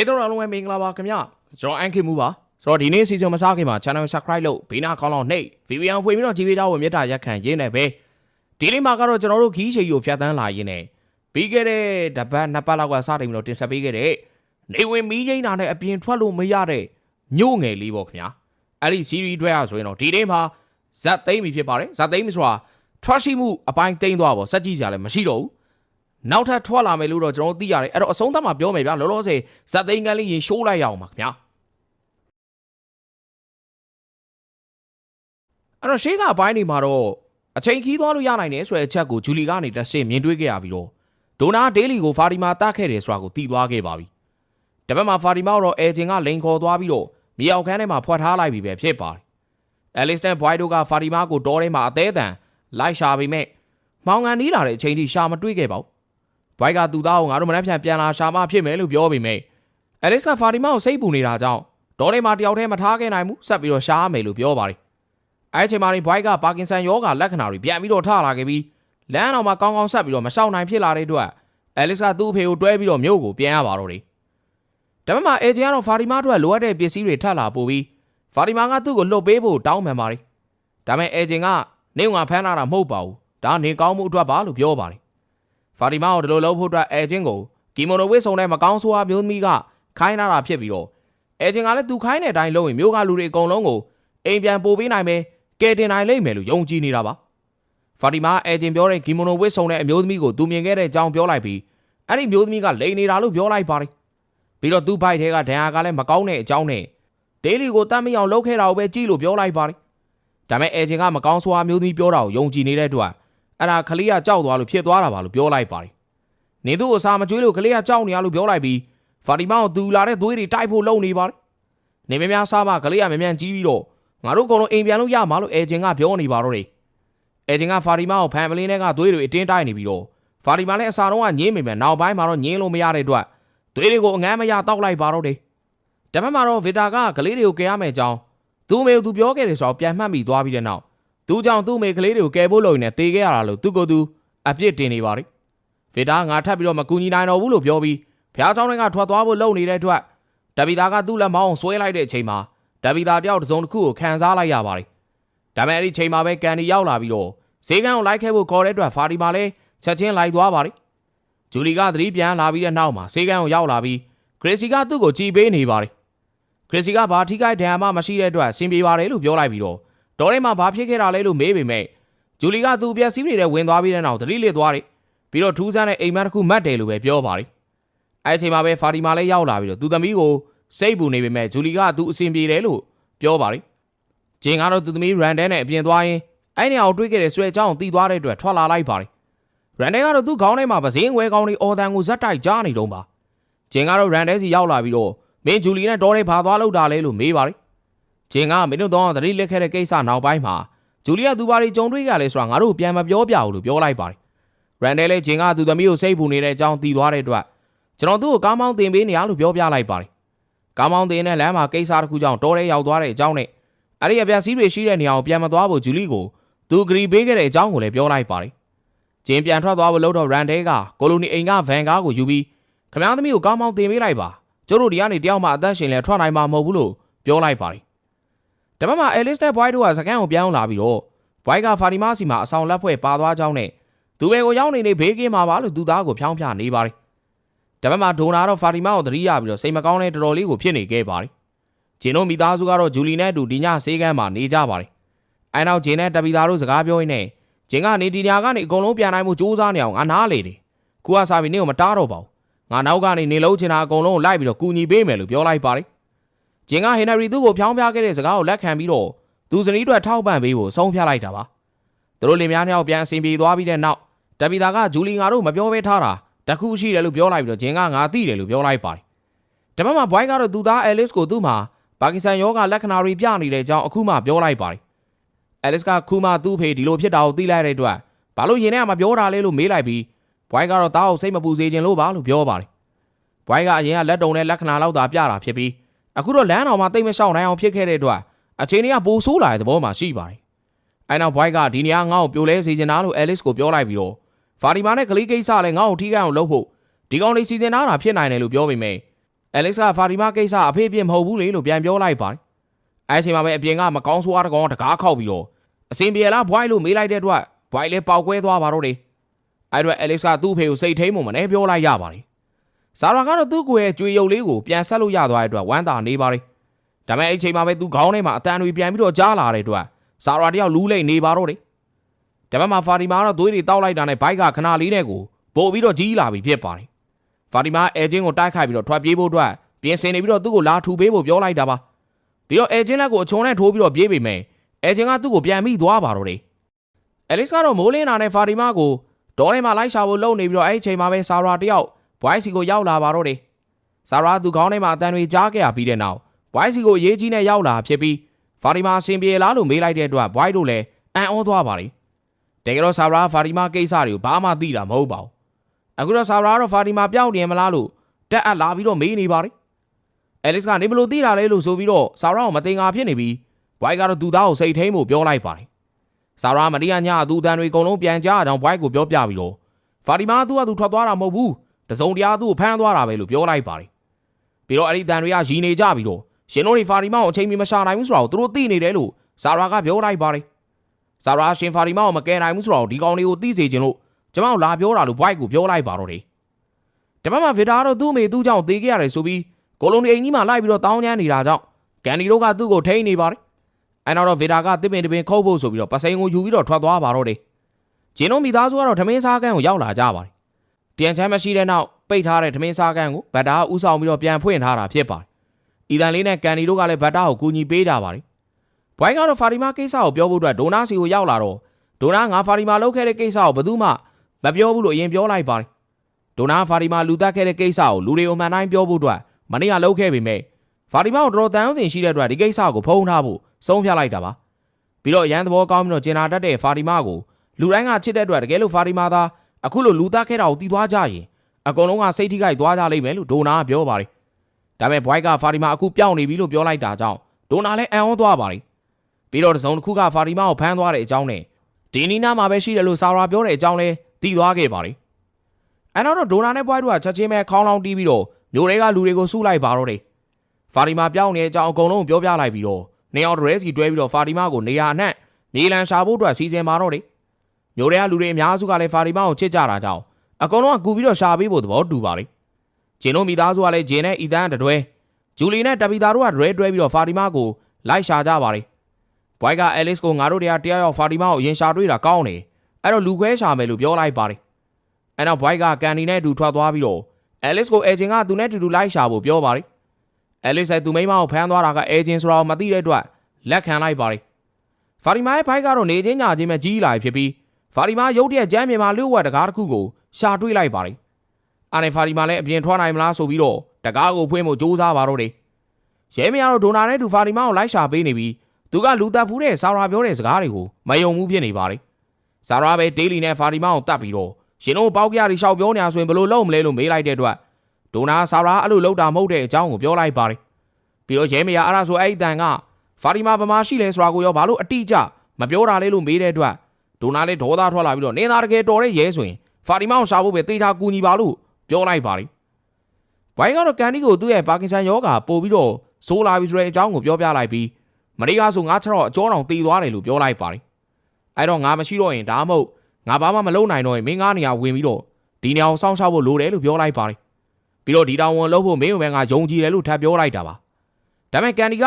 ရေတော်လုံးဝမင်္ဂလာပါခင်ဗျကျွန်တော်အန်ခေမှုပါဆိုတော့ဒီနေ့စီစဉ်မစားခင်မှာ channel subscribe လုပ်ဘေးနားကောင်းလောက်နှိပ် VPN ဖွင့်ပြီးတော့ TV တောက်ဝင်မြတ်တာရက်ခံရင်းနေပဲဒီလေးမှာကတော့ကျွန်တော်တို့ခီးရှိကိုဖြတ်တန်းလာရင်းနဲ့ပြီးခဲ့တဲ့တပတ်နှစ်ပတ်လောက်ကစတင်ပြီးတော့တင်ဆက်ပေးခဲ့တဲ့နေဝင်မီးငိမ့်တာနဲ့အပြင်ထွက်လို့မရတဲ့မြို့ငယ်လေးပေါ့ခင်ဗျာအဲ့ဒီ series တွေอ่ะဆိုရင်တော့ဒီနေ့မှာဇက်သိမ်းပြီဖြစ်ပါတယ်ဇက်သိမ်းပြီဆိုတာထွက်ရှိမှုအပိုင်းသိမ်းသွားပါစက်ကြည့်ကြလည်းမရှိတော့ဘူး နောက်ထပ်ထွက်လာမယ်လို့တော့ကျွန်တော်သိရတယ်အဲ့တော့အဆုံးသတ်မှာပြောမယ်ဗျာလောလောဆယ်ဇက်သိန်းကန်းလေးရင်ရှိုးလိုက်ရအောင်ပါခင်ဗျာအဲ့တော့ရှေးကအပိုင်းတွေမှာတော့အချိန်ခီးသွားလို့ရနိုင်တယ်ဆိုတဲ့အချက်ကိုဂျူလီကနေတစ်ဆင့်မြင်တွေ့ခဲ့ရပြီးတော့ဒိုနာဒေးလီကိုဖာဒီမာတတ်ခဲ့တယ်ဆိုတာကိုသိသွားခဲ့ပါပြီတပတ်မှာဖာဒီမာတော့အဲဂျင်ကလိန်ခေါ်သွားပြီးတော့မြေအောင်ခန်းထဲမှာဖွက်ထားလိုက်ပြီပဲဖြစ်ပါတယ်အဲလစ်စတန်ဘွိုင်တို့ကဖာဒီမာကိုတောထဲမှာအသေးအတန်လိုက်ရှာပေမဲ့မောင်ငံနီးလာတဲ့အချိန်ထိရှာမတွေ့ခဲ့ပါဘူး ဘွိုက်ကသူ့သားကိုငါတို့မနှက်ပြန်ပြန်လာရှာမဖြစ်မယ်လို့ပြောပေမဲ့အဲလစ်ကဖာဒီမာကိုစိတ်ပူနေတာကြောင့်ဒေါ်လေးမှာတယောက်တည်းမထားခဲ့နိုင်ဘူးဆက်ပြီးတော့ရှားမယ်လို့ပြောပါတယ်အဲအချိန်မှာဘွိုက်ကပါကင်ဆန်ယောဂလက္ခဏာတွေပြန်ပြီးတော့ထလာခဲ့ပြီးလမ်းအောင်မှာကောင်းကောင်းဆက်ပြီးတော့မရှောင်နိုင်ဖြစ်လာတဲ့အတွက်အဲလစ်ကသူ့အဖေကိုတွဲပြီးတော့မြို့ကိုပြန်ရပါတော့တယ်ဒါပေမဲ့အဲဂျင်ကတော့ဖာဒီမာအတွက်လိုအပ်တဲ့ပစ္စည်းတွေထပ်လာပို့ပြီးဖာဒီမာကသူ့ကိုလှုပ်ပေးဖို့တောင်းပန်ပါတယ်ဒါပေမဲ့အဲဂျင်ကနေငါဖမ်းလာတာမဟုတ်ပါဘူးဒါနေကောင်းမှုအတွက်ပါလို့ပြောပါတယ် ဖာတီမာကိုဒီလိုလုပ်ဖို့အတွက်အဲဂျင်ကိုကီမိုနိုဝစ်ဆုံတဲ့မကောင်းဆိုးအားမျိုးသမီးကခိုင်းလာတာဖြစ်ပြီးတော့အဲဂျင်ကလည်းသူခိုင်းတဲ့အတိုင်းလုပ်ရင်မျိုးကလူတွေအကုန်လုံးကိုအိမ်ပြန်ပို့ပေးနိုင်မယ်ကဲတင်နိုင်လိမ့်မယ်လို့ယုံကြည်နေတာပါဖာတီမာအဲဂျင်ပြောတဲ့ကီမိုနိုဝစ်ဆုံတဲ့အမျိုးသမီးကိုသူမြင်ခဲ့တဲ့အကြောင်းပြောလိုက်ပြီးအဲ့ဒီမျိုးသမီးကလိန်နေတာလို့ပြောလိုက်ပါတယ်ပြီးတော့သူ့ဘိုက်ထဲကဒဏ်ရာကလည်းမကောင်းတဲ့အကြောင်းနဲ့ဒေးလီကိုတတ်မအောင်လုပ်ခဲ့တာကိုပဲကြည့်လို့ပြောလိုက်ပါတယ်ဒါပေမဲ့အဲဂျင်ကမကောင်းဆိုးအားမျိုးသမီးပြောတာကိုယုံကြည်နေတဲ့အတွက် အဲ့ဒါခလေးကကြောက်သွားလို့ဖြစ်သွားတာပါလို့ပြောလိုက်ပါတယ်။နေသူ့အစာမကျွေးလို့ခလေးကကြောက်နေရလို့ပြောလိုက်ပြီးဖာတီမာကိုသူလာတဲ့သွေးတွေတိုက်ဖို့လုပ်နေပါတယ်။နေမများစားမှခလေးကမြန်မြန်ကြီးပြီးတော့ငါတို့အကုန်လုံးအိမ်ပြန်လို့ရမှာလို့အဲဂျင်ကပြောနေပါတော့တယ်။အဲဂျင်ကဖာတီမာကိုဖန်ပလင်းထဲကသွေးတွေအတင်းတိုက်နေပြီးတော့ဖာတီမာလည်းအစာတော့ကညင်းမိမယ်နောက်ပိုင်းမှာတော့ညင်းလို့မရတဲ့အတွက်သွေးတွေကိုအငမ်းမရတောက်လိုက်ပါတော့တယ်။ဒါပေမဲ့တော့ဗီတာကကလေးတွေကိုကယ်ရမယ်အကြောင်းသူ့မေကိုသူပြောခဲ့တယ်ဆိုတော့ပြန်မှတ်မိသွားပြီးတဲ့နောက် သူကြောင့်သူ့မိကလေးတွေကိုကယ်ဖို့လုပ်နေတေးခဲ့ရတာလို့သူကိုယ်သူအပြစ်တင်နေပါလိဗေတာငါထပ်ပြီးတော့မကူညီနိုင်တော့ဘူးလို့ပြောပြီးဖျားเจ้าတွေကထွက်သွားဖို့လုပ်နေတဲ့အတွက်ဒဗီတာကသူ့လက်မောင်းဆွဲလိုက်တဲ့အချိန်မှာဒဗီတာတယောက်တစ်စုံတစ်ခုကိုခံစားလိုက်ရပါတယ်ဒါပေမဲ့အဲ့ဒီချိန်မှာပဲကန်ဒီရောက်လာပြီးတော့ဈေးကန်းကိုလိုက်ခဲ့ဖို့ခေါ်တဲ့အတွက်ဖာဒီမာလည်းချက်ချင်းလိုက်သွားပါတယ်ဂျူလီကသတိပြန်လာပြီးတဲ့နောက်မှာဈေးကန်းကိုရောက်လာပြီးဂရေစီကသူ့ကိုကြည်ပေးနေပါတယ်ဂရေစီကဘာထိခိုက်ဒဏ်ရာမှမရှိတဲ့အတွက်ဆင်ပြေပါတယ်လို့ပြောလိုက်ပြီးတော့ ဒေါ်ထဲမှာဘာဖြစ်ခဲ့တာလဲလို့မေးပေမဲ့ဂျူလီကသူ့ပြက်စီးနေတဲ့ဝင်သွားပြီးတဲ့နောက်သတိလစ်သွားတယ်ပြီးတော့ထူးဆန်းတဲ့အိမ်မက်တစ်ခုမတ်တယ်လို့ပဲပြောပါတယ်အဲအချိန်မှာပဲဖာတီမာလည်းရောက်လာပြီးတော့သူသမီးကိုစိတ်ပူနေပေမဲ့ဂျူလီကသူအဆင်ပြေတယ်လို့ပြောပါတယ်ဂျင်ကတော့သူသမီးရန်ဒဲနဲ့အပြင်သွားရင်အဲ့နေအောင်တွေးခဲ့တဲ့ဆွဲအကြောင်းတီးသွားတဲ့အတွက်ထွက်လာလိုက်ပါတယ်ရန်ဒဲကတော့သူ့ခေါင်းထဲမှာပစင်းဝဲကောင်းလေးအော်တန်ကိုဇက်တိုက်ကြားနေတော့ပါဂျင်ကတော့ရန်ဒဲစီရောက်လာပြီးတော့မင်းဂျူလီနဲ့ဒေါ်ထဲဘာသွားလောက်တာလဲလို့မေးပါတယ် ဂျင်ကမင်းတို့တော့သတိလက်ခဲ့တဲ့ကိစ္စနောက်ပိုင်းမှာဂျူလီယာသူဘာတွေကြုံတွေ့ကြလဲဆိုတာငါတို့ပြန်မပြောပြဘူးလို့ပြောလိုက်ပါတယ်။ရန်ဒဲလည်းဂျင်ကသူသမီးကိုစိတ်ပူနေတဲ့အကြောင်းသိသွားတဲ့အတွက်ကျွန်တော်သူ့ကိုကားမောင်းတင်ပေးနေရလို့ပြောပြလိုက်ပါတယ်။ကားမောင်းတင်တဲ့လမ်းမှာကိစ္စတစ်ခုကြောင့်တော်ရဲရောက်သွားတဲ့အကြောင်းနဲ့အဲ့ဒီအပြက်စီးတွေရှိတဲ့နေရာကိုပြန်မသွားဖို့ဂျူလီကိုသူဂရီပေးခဲ့တဲ့အကြောင်းကိုလည်းပြောလိုက်ပါတယ်။ဂျင်ပြန်ထွက်သွားဖို့လို့တော့ရန်ဒဲကကိုလိုနီအိမ်ကဗန်ကားကိုယူပြီးခမည်းသမီးကိုကားမောင်းတင်ပေးလိုက်ပါကျတို့ဒီကနေတယောက်မှအသက်ရှင်လဲထွက်နိုင်မှာမဟုတ်ဘူးလို့ပြောလိုက်ပါတယ်။ ဒါပေမဲ့အဲလစ်နဲ့ဘွိုက်တို့ကစကန်ကိုပြောင်းလာပြီးတော့ဘွိုက်ကဖာတီမာစီမှာအဆောင်လက်ဖွဲ့ပါသွားကြောင်းနဲ့သူပဲကိုရောက်နေနေဘေးကင်းမှာပါလို့သူသားကိုဖြောင်းပြနေပါတယ်။ဒါပေမဲ့ဒိုနာတော့ဖာတီမာကိုသတိရပြီးတော့စိတ်မကောင်းတဲ့တော်တော်လေးကိုဖြစ်နေခဲ့ပါတယ်။ဂျင်တို့မိသားစုကတော့ဂျူလီနဲ့အတူဒီညဆေးကမ်းမှာနေကြပါတယ်။အဲနောက်ဂျင်နဲ့တပီသားတို့စကားပြောရင်းနဲ့ဂျင်ကနေဒီညကနေအကုန်လုံးပြန်နိုင်မှုစူးစမ်းနေအောင်ငါနားလေတယ်။ခုကစားပြီးနေကိုမတားတော့ပါဘူး။ငါနောက်ကနေနေလုံးချင်တာအကုန်လုံးကိုလိုက်ပြီးတော့ကူညီပေးမယ်လို့ပြောလိုက်ပါတယ်။ ဂျင်ကဟင်နရီသူ့ကိုဖြောင်းပြခဲ့တဲ့စကားကိုလက်ခံပြီးတော့သူစနီးအတွက်ထောက်ပံ့ပေးဖို့ဆုံးဖြတ်လိုက်တာပါသူတို့လင်များနှစ်ယောက်ပြန်အဆင်ပြေသွားပြီးတဲ့နောက်တပီတာကဂျူလီငါတို့မပြောဘဲထားတာတခုရှိတယ်လို့ပြောလိုက်ပြီးတော့ဂျင်ကငါသိတယ်လို့ပြောလိုက်ပါတယ်ဒါပေမဲ့ဘွိုင်းကတော့သူသားအဲလစ်ကိုသူ့မှာပါကစ္စတန်ယောဂလက္ခဏာတွေပြနေတဲ့အကြောင်းအခုမှပြောလိုက်ပါတယ်အဲလစ်ကခုမှသူ့ဖေဒီလိုဖြစ်တာကိုသိလိုက်တဲ့အတွက်ဘာလို့ရင်ထဲမှာပြောတာလဲလို့မေးလိုက်ပြီးဘွိုင်းကတော့တားအောင်စိတ်မပူစေခြင်းလို့ပါလို့ပြောပါတယ်ဘွိုင်းကအရင်ကလက်တုံတဲ့လက္ခဏာလောက်သာပြတာဖြစ်ပြီး အခုတော့လမ်းတော်မှာတိတ်မရှောင်နိုင်အောင်ဖြစ်ခဲ့တဲ့အတွက်အချိန်ကြီးကပိုဆိုးလာတဲ့သဘောမှရှိပါတယ်။အဲနောက်ဘွိုက်ကဒီနေရာငါ့ကိုပြိုလဲစေချင်တာလို့အဲလစ်ကိုပြောလိုက်ပြီးတော့ဖာဒီမာနဲ့ကလေးကိစ္စလည်းငါ့ကိုထိခိုက်အောင်လုပ်ဖို့ဒီကောင်လေးစီစဉ်ထားတာဖြစ်နိုင်တယ်လို့ပြောပေမဲ့အဲလက်စ်ကဖာတီမာကိစ္စအဖေအပြစ်မဟုတ်ဘူးလေလို့ပြန်ပြောလိုက်ပါတယ်အဲအချိန်မှာပဲအပြင်ကမကောင်းဆိုးအားတကောင်တကားခောက်ပြီးတော့အစင်ပြေလားဘွိုင်းလို့မေးလိုက်တဲ့အတွက်ဘွိုင်းလည်းပေါက်ကွဲသွားပါတော့တယ်အဲအတွက်အဲလက်စ်ကသူ့ဖေကိုစိတ်ထိန်မှုမနေပြောလိုက်ရပါတယ် ဆာရာကတော့သူ့ကိုယ်ရဲ့ကြွေရုပ်လေးကိုပြန်ဆက်လို့ရသွားတဲ့အတွက်ဝမ်းသာနေပါတယ်ဒါပေမဲ့အဲ့ချိန်မှာပဲသူခေါင်းထဲမှာအတန်တွေပြန်ပြီးတော့ကြားလာတဲ့အတွက်ဆာရာတယောက်လူးလိမ့်နေပါတော့တယ်ဒါပေမဲ့ဖာတီမာကတော့သွေးတွေတောက်လိုက်တာနဲ့ဘိုက်ကခဏလေးနဲ့ကိုပို့ပြီးတော့ကြီးလာပြီဖြစ်ပါတယ်ဖာတီမာအဲဂျင်းကိုတိုက်ခိုက်ပြီးတော့ထွက်ပြေးဖို့အတွက်ပြင်ဆင်နေပြီးတော့သူ့ကိုလာထူပေးဖို့ပြောလိုက်တာပါပြီးတော့အဲဂျင်းလက်ကိုအချုံနဲ့ထိုးပြီးတော့ပြေးပေမဲ့အဲဂျင်းကသူ့ကိုပြန်မိသွားပါတော့တယ်အဲလစ်ကတော့မိုးလင်းနာနဲ့ဖာတီမာကိုဒေါ်ထဲမှာလိုက်ရှာဖို့လုပ်နေပြီးတော့အဲ့ဒီအချိန်မှာပဲဆာရာတယောက် ဘွိုင်းစီကိုရောက်လာပါတော့တယ်ဆာရာသူခေါင်းထဲမှာအတန်တွေကြားခဲ့ရပြီးတဲ့နောက်ဘွိုင်းစီကိုရေးကြီးနဲ့ရောက်လာဖြစ်ပြီးဖာတီမာအဆင်ပြေလားလို့မေးလိုက်တဲ့အတွက်ဘွိုင်းတို့လည်းအံ့ဩသွားပါတယ်တကယ်တော့ဆာရာဖာတီမာကိစ္စတွေကိုဘာမှသိတာမဟုတ်ပါဘူးအခုတော့ဆာရာကတော့ဖာတီမာပြောင်းနေမလားလို့တက်အပ်လာပြီးတော့မေးနေပါတယ်။အဲလစ်ကနေဘလို့သိတာလဲလို့ဆိုပြီးတော့ဆာရာကိုမတင်ငါဖြစ်နေပြီးဘွိုက်ကတော့သူ့သားကိုစိတ်ထိန်ဖို့ပြောလိုက်ပါတယ်။ဆာရာမရီယာညအသူအတန်တွေအကုန်လုံးပြန်ကြားအောင်ဘွိုက်ကိုပြောပြပြီးတော့ဖာတီမာကသူ့ဟာသူထွက်သွားတာမဟုတ်ဘူး။ တစုံတရာသူ့ကိုဖမ်းသွားတာပဲလို့ပြောလိုက်ပါတယ်။ပြီးတော့အဲ့ဒီတန်တွေကရီနေကြပြီးတော့ရှင်တို့တွေဖာတီမာကိုအချိန်မီမရှာနိုင်ဘူးဆိုတော့သူတို့သိနေတယ်လို့ဆာရာကပြောလိုက်ပါတယ်။ဆာရာရှင်ဖာတီမာကိုမကယ်နိုင်ဘူးဆိုတော့ဒီကောင်လေးကိုသိစေချင်လို့ကျမတို့လာပြောတာလို့ဘွိုက်ကိုပြောလိုက်ပါတော့တယ်။တပတ်မှာဗီတာကတော့သူ့အမေသူ့ကြောင့်တေးခဲ့ရတယ်ဆိုပြီးကိုလိုနီအိမ်ကြီးမှာလိုက်ပြီးတော့တောင်းကျမ်းနေတာကြောင့်ကန်ဒီတို့ကသူ့ကိုထိန်းနေပါတယ်။အဲနောက်တော့ဗီတာကတစ်ပင်တစ်ပင်ခုတ်ဖို့ဆိုပြီးတော့ပစိန်ကိုယူပြီးတော့ထွက်သွားပါတော့တယ်။ဂျင်းတို့မိသားစုကတော့ထမင်းစားကန်းကိုရောက်လာကြပါတယ်။ တန်ချမ်းမရှိတဲ့နောက်ပိတ်ထားတဲ့ထမင်းစားကန်းကိုဗတ်တာကဥဆောင်ပြီးတော့ပြန်ဖွင့်ထားတာဖြစ်ပါတယ်။အီတန်လေးနဲ့ကန်ဒီတို့ကလည်းဗတ်တာကိုကူညီပေးကြပါတယ်။ဘွိုင်းကတော့ဖာတီမာကိစ္စကိုပြောဖို့အတွက်ဒိုနာစီကိုရောက်လာတော့ဒိုနာငါဖာတီမာလုပ်ခဲ့တဲ့ကိစ္စကိုဘယ်သူမှမပြောဘူးလို့အရင်ပြောလိုက်ပါတယ်။ဒိုနာဖာတီမာလူတက်ခဲ့တဲ့ကိစ္စကိုလူတွေကိုမှန်တိုင်းပြောဖို့အတွက်မနေ့ကလုပ်ခဲ့ပေမဲ့ဖာတီမာကိုတော်တော်တန်အောင်စင်ရှိတဲ့အတွက်ဒီကိစ္စကိုဖုံးထားဖို့ဆုံးဖြတ်လိုက်တာပါ။ပြီးတော့ရန်သဘောကောင်းပြီးတော့ကျင်နာတတ်တဲ့ဖာတီမာကိုလူတိုင်းကချစ်တဲ့အတွက်တကယ်လို့ဖာတီမာသာ အခုလိုလူတက်ခဲ့တာကိုတီးသွားကြရင်အကုန်လုံးကစိတ်ထိခိုက်သွားကြလိမ့်မယ်လို့ဒိုနာကပြောပါတယ်။ဒါပေမဲ့ဘွိုက်ကဖာတီမာအခုပြောင်းနေပြီလို့ပြောလိုက်တာကြောင့်ဒိုနာလည်းအံ့ဩသွားပါတယ်။ပြီးတော့တစ်စုံတစ်ခုကဖာတီမာကိုဖမ်းသွားတဲ့အကြောင်းနဲ့ဒီနီနာမှာပဲရှိတယ်လို့ဆာရာပြောတဲ့အကြောင်းလည်းတည်သွားခဲ့ပါတယ်။အဲနောက်တော့ဒိုနာနဲ့ဘွိုက်တို့ကချက်ချင်းပဲခေါင်းလောင်းတီးပြီးတော့မျိုးတွေကလူတွေကိုစုလိုက်ပါတော့တယ်။ဖာတီမာပြောင်းနေတဲ့အကြောင်းအကုန်လုံးပြောပြလိုက်ပြီးတော့နေအောင်ဒရဲစီတွဲပြီးတော့ဖာတီမာကိုနေရာအနှံ့မြေလံရှာဖို့အတွက်စီစဉ်ပါတော့တယ်။ မျိုးတွေကလူတွေအများစုကလည်းဖာတီမာကိုချစ်ကြတာကြောင့်အကုန်လုံးကကူပြီးတော့ရှာပေးဖို့သဘောတူပါတယ်။ဂျင်းတို့မိသားစုကလည်းဂျင်းနဲ့အီတန်တတွဲဂျူလီနဲ့တပီတာတို့ကဒရဲတွဲပြီးတော့ဖာတီမာကိုလိုက်ရှာကြပါတယ်။ဘွိုက်ကအဲလစ်ကိုငါတို့တရားတရားရောက်ဖာတီမာကိုရင်ရှာတွေ့တာကောင်းတယ်။အဲ့တော့လူခွဲရှာမယ်လို့ပြောလိုက်ပါတယ်။အဲ့တော့ဘွိုက်ကကန်ဒီနဲ့အတူထွက်သွားပြီးတော့အဲလစ်ကိုအဲဂျင်ကသူနဲ့တူတူလိုက်ရှာဖို့ပြောပါတယ်။အဲလစ်ရဲ့သူမိန်းမကိုဖမ်းသွားတာကအဲဂျင်ဆိုတာကိုမသိတဲ့အတွက်လက်ခံလိုက်ပါတယ်။ဖာတီမာရဲ့ဘိုက်ကတော့နေချင်းညာချင်းပဲကြီးလာဖြစ်ပြီး ဖာတီမာရုတ်တရက်ကျမ်းမြေမှာလျှို့ဝှက်တကားတစ်ခုကိုရှာတွေ့လိုက်ပါတယ်။အားနဲ့ဖာတီမာလည်းအပြင်ထွက်နိုင်မလားဆိုပြီးတော့တကားကိုဖွင့်ဖို့ကြိုးစားပါတော့တယ်။ရဲမရတော့ဒိုနာနဲ့တူဖာတီမာကိုလိုက်ရှာပေးနေပြီးသူကလူတက်ဖူးတဲ့ဆာရာပြောတဲ့စကားတွေကိုမယုံဘူးဖြစ်နေပါတယ်။ဆာရာပဲဒေးလီနဲ့ဖာတီမာကိုတတ်ပြီးတော့ရှင်တို့ပေါက်ပြားတွေရှောက်ပြောနေရဆိုရင်ဘယ်လိုလုပ်မလဲလို့မေးလိုက်တဲ့အတွက်ဒိုနာဆာရာအဲ့လိုလုပ်တာမဟုတ်တဲ့အကြောင်းကိုပြောလိုက်ပါတယ်။ပြီးတော့ရဲမရအဲ့ဒါဆိုအဲ့ဒီတန်ကဖာတီမာဗမာရှိလဲဆိုတာကိုရောဘာလို့အတိအကျမပြောတာလဲလို့မေးတဲ့အတွက် ဒိုနာလည်းဒေါသထွက်လာပြီးတော့နေသားတကယ်တော်တဲ့ရဲဆိုရင်ဖာတီမာကိုရှာဖို့ပဲတေးထားကူညီပါလို့ပြောလိုက်ပါတယ်။ဘိုင်းကတော့ကန်ဒီကိုသူ့ရဲ့ပါကင်ဆန်ယောဂါပို့ပြီးတော့ဆိုးလာပြီဆိုတဲ့အကြောင်းကိုပြောပြလိုက်ပြီးမရိကားဆိုငါချက်တော့အကျောတောင်တည်သွားတယ်လို့ပြောလိုက်ပါတယ်။အဲ့တော့ငါမရှိတော့ရင်ဒါမှမဟုတ်ငါဘာမှမလုပ်နိုင်တော့ရင်မင်းငါနေရာဝင်ပြီးတော့ဒီနေရာကိုစောင့်ရှောက်ဖို့လိုတယ်လို့ပြောလိုက်ပါတယ်။ပြီးတော့ဒီတောင်ဝန်လုပ်ဖို့မင်းဝင်ကယုံကြည်တယ်လို့ထပ်ပြောလိုက်တာပါ။ဒါပေမဲ့ကန်ဒီက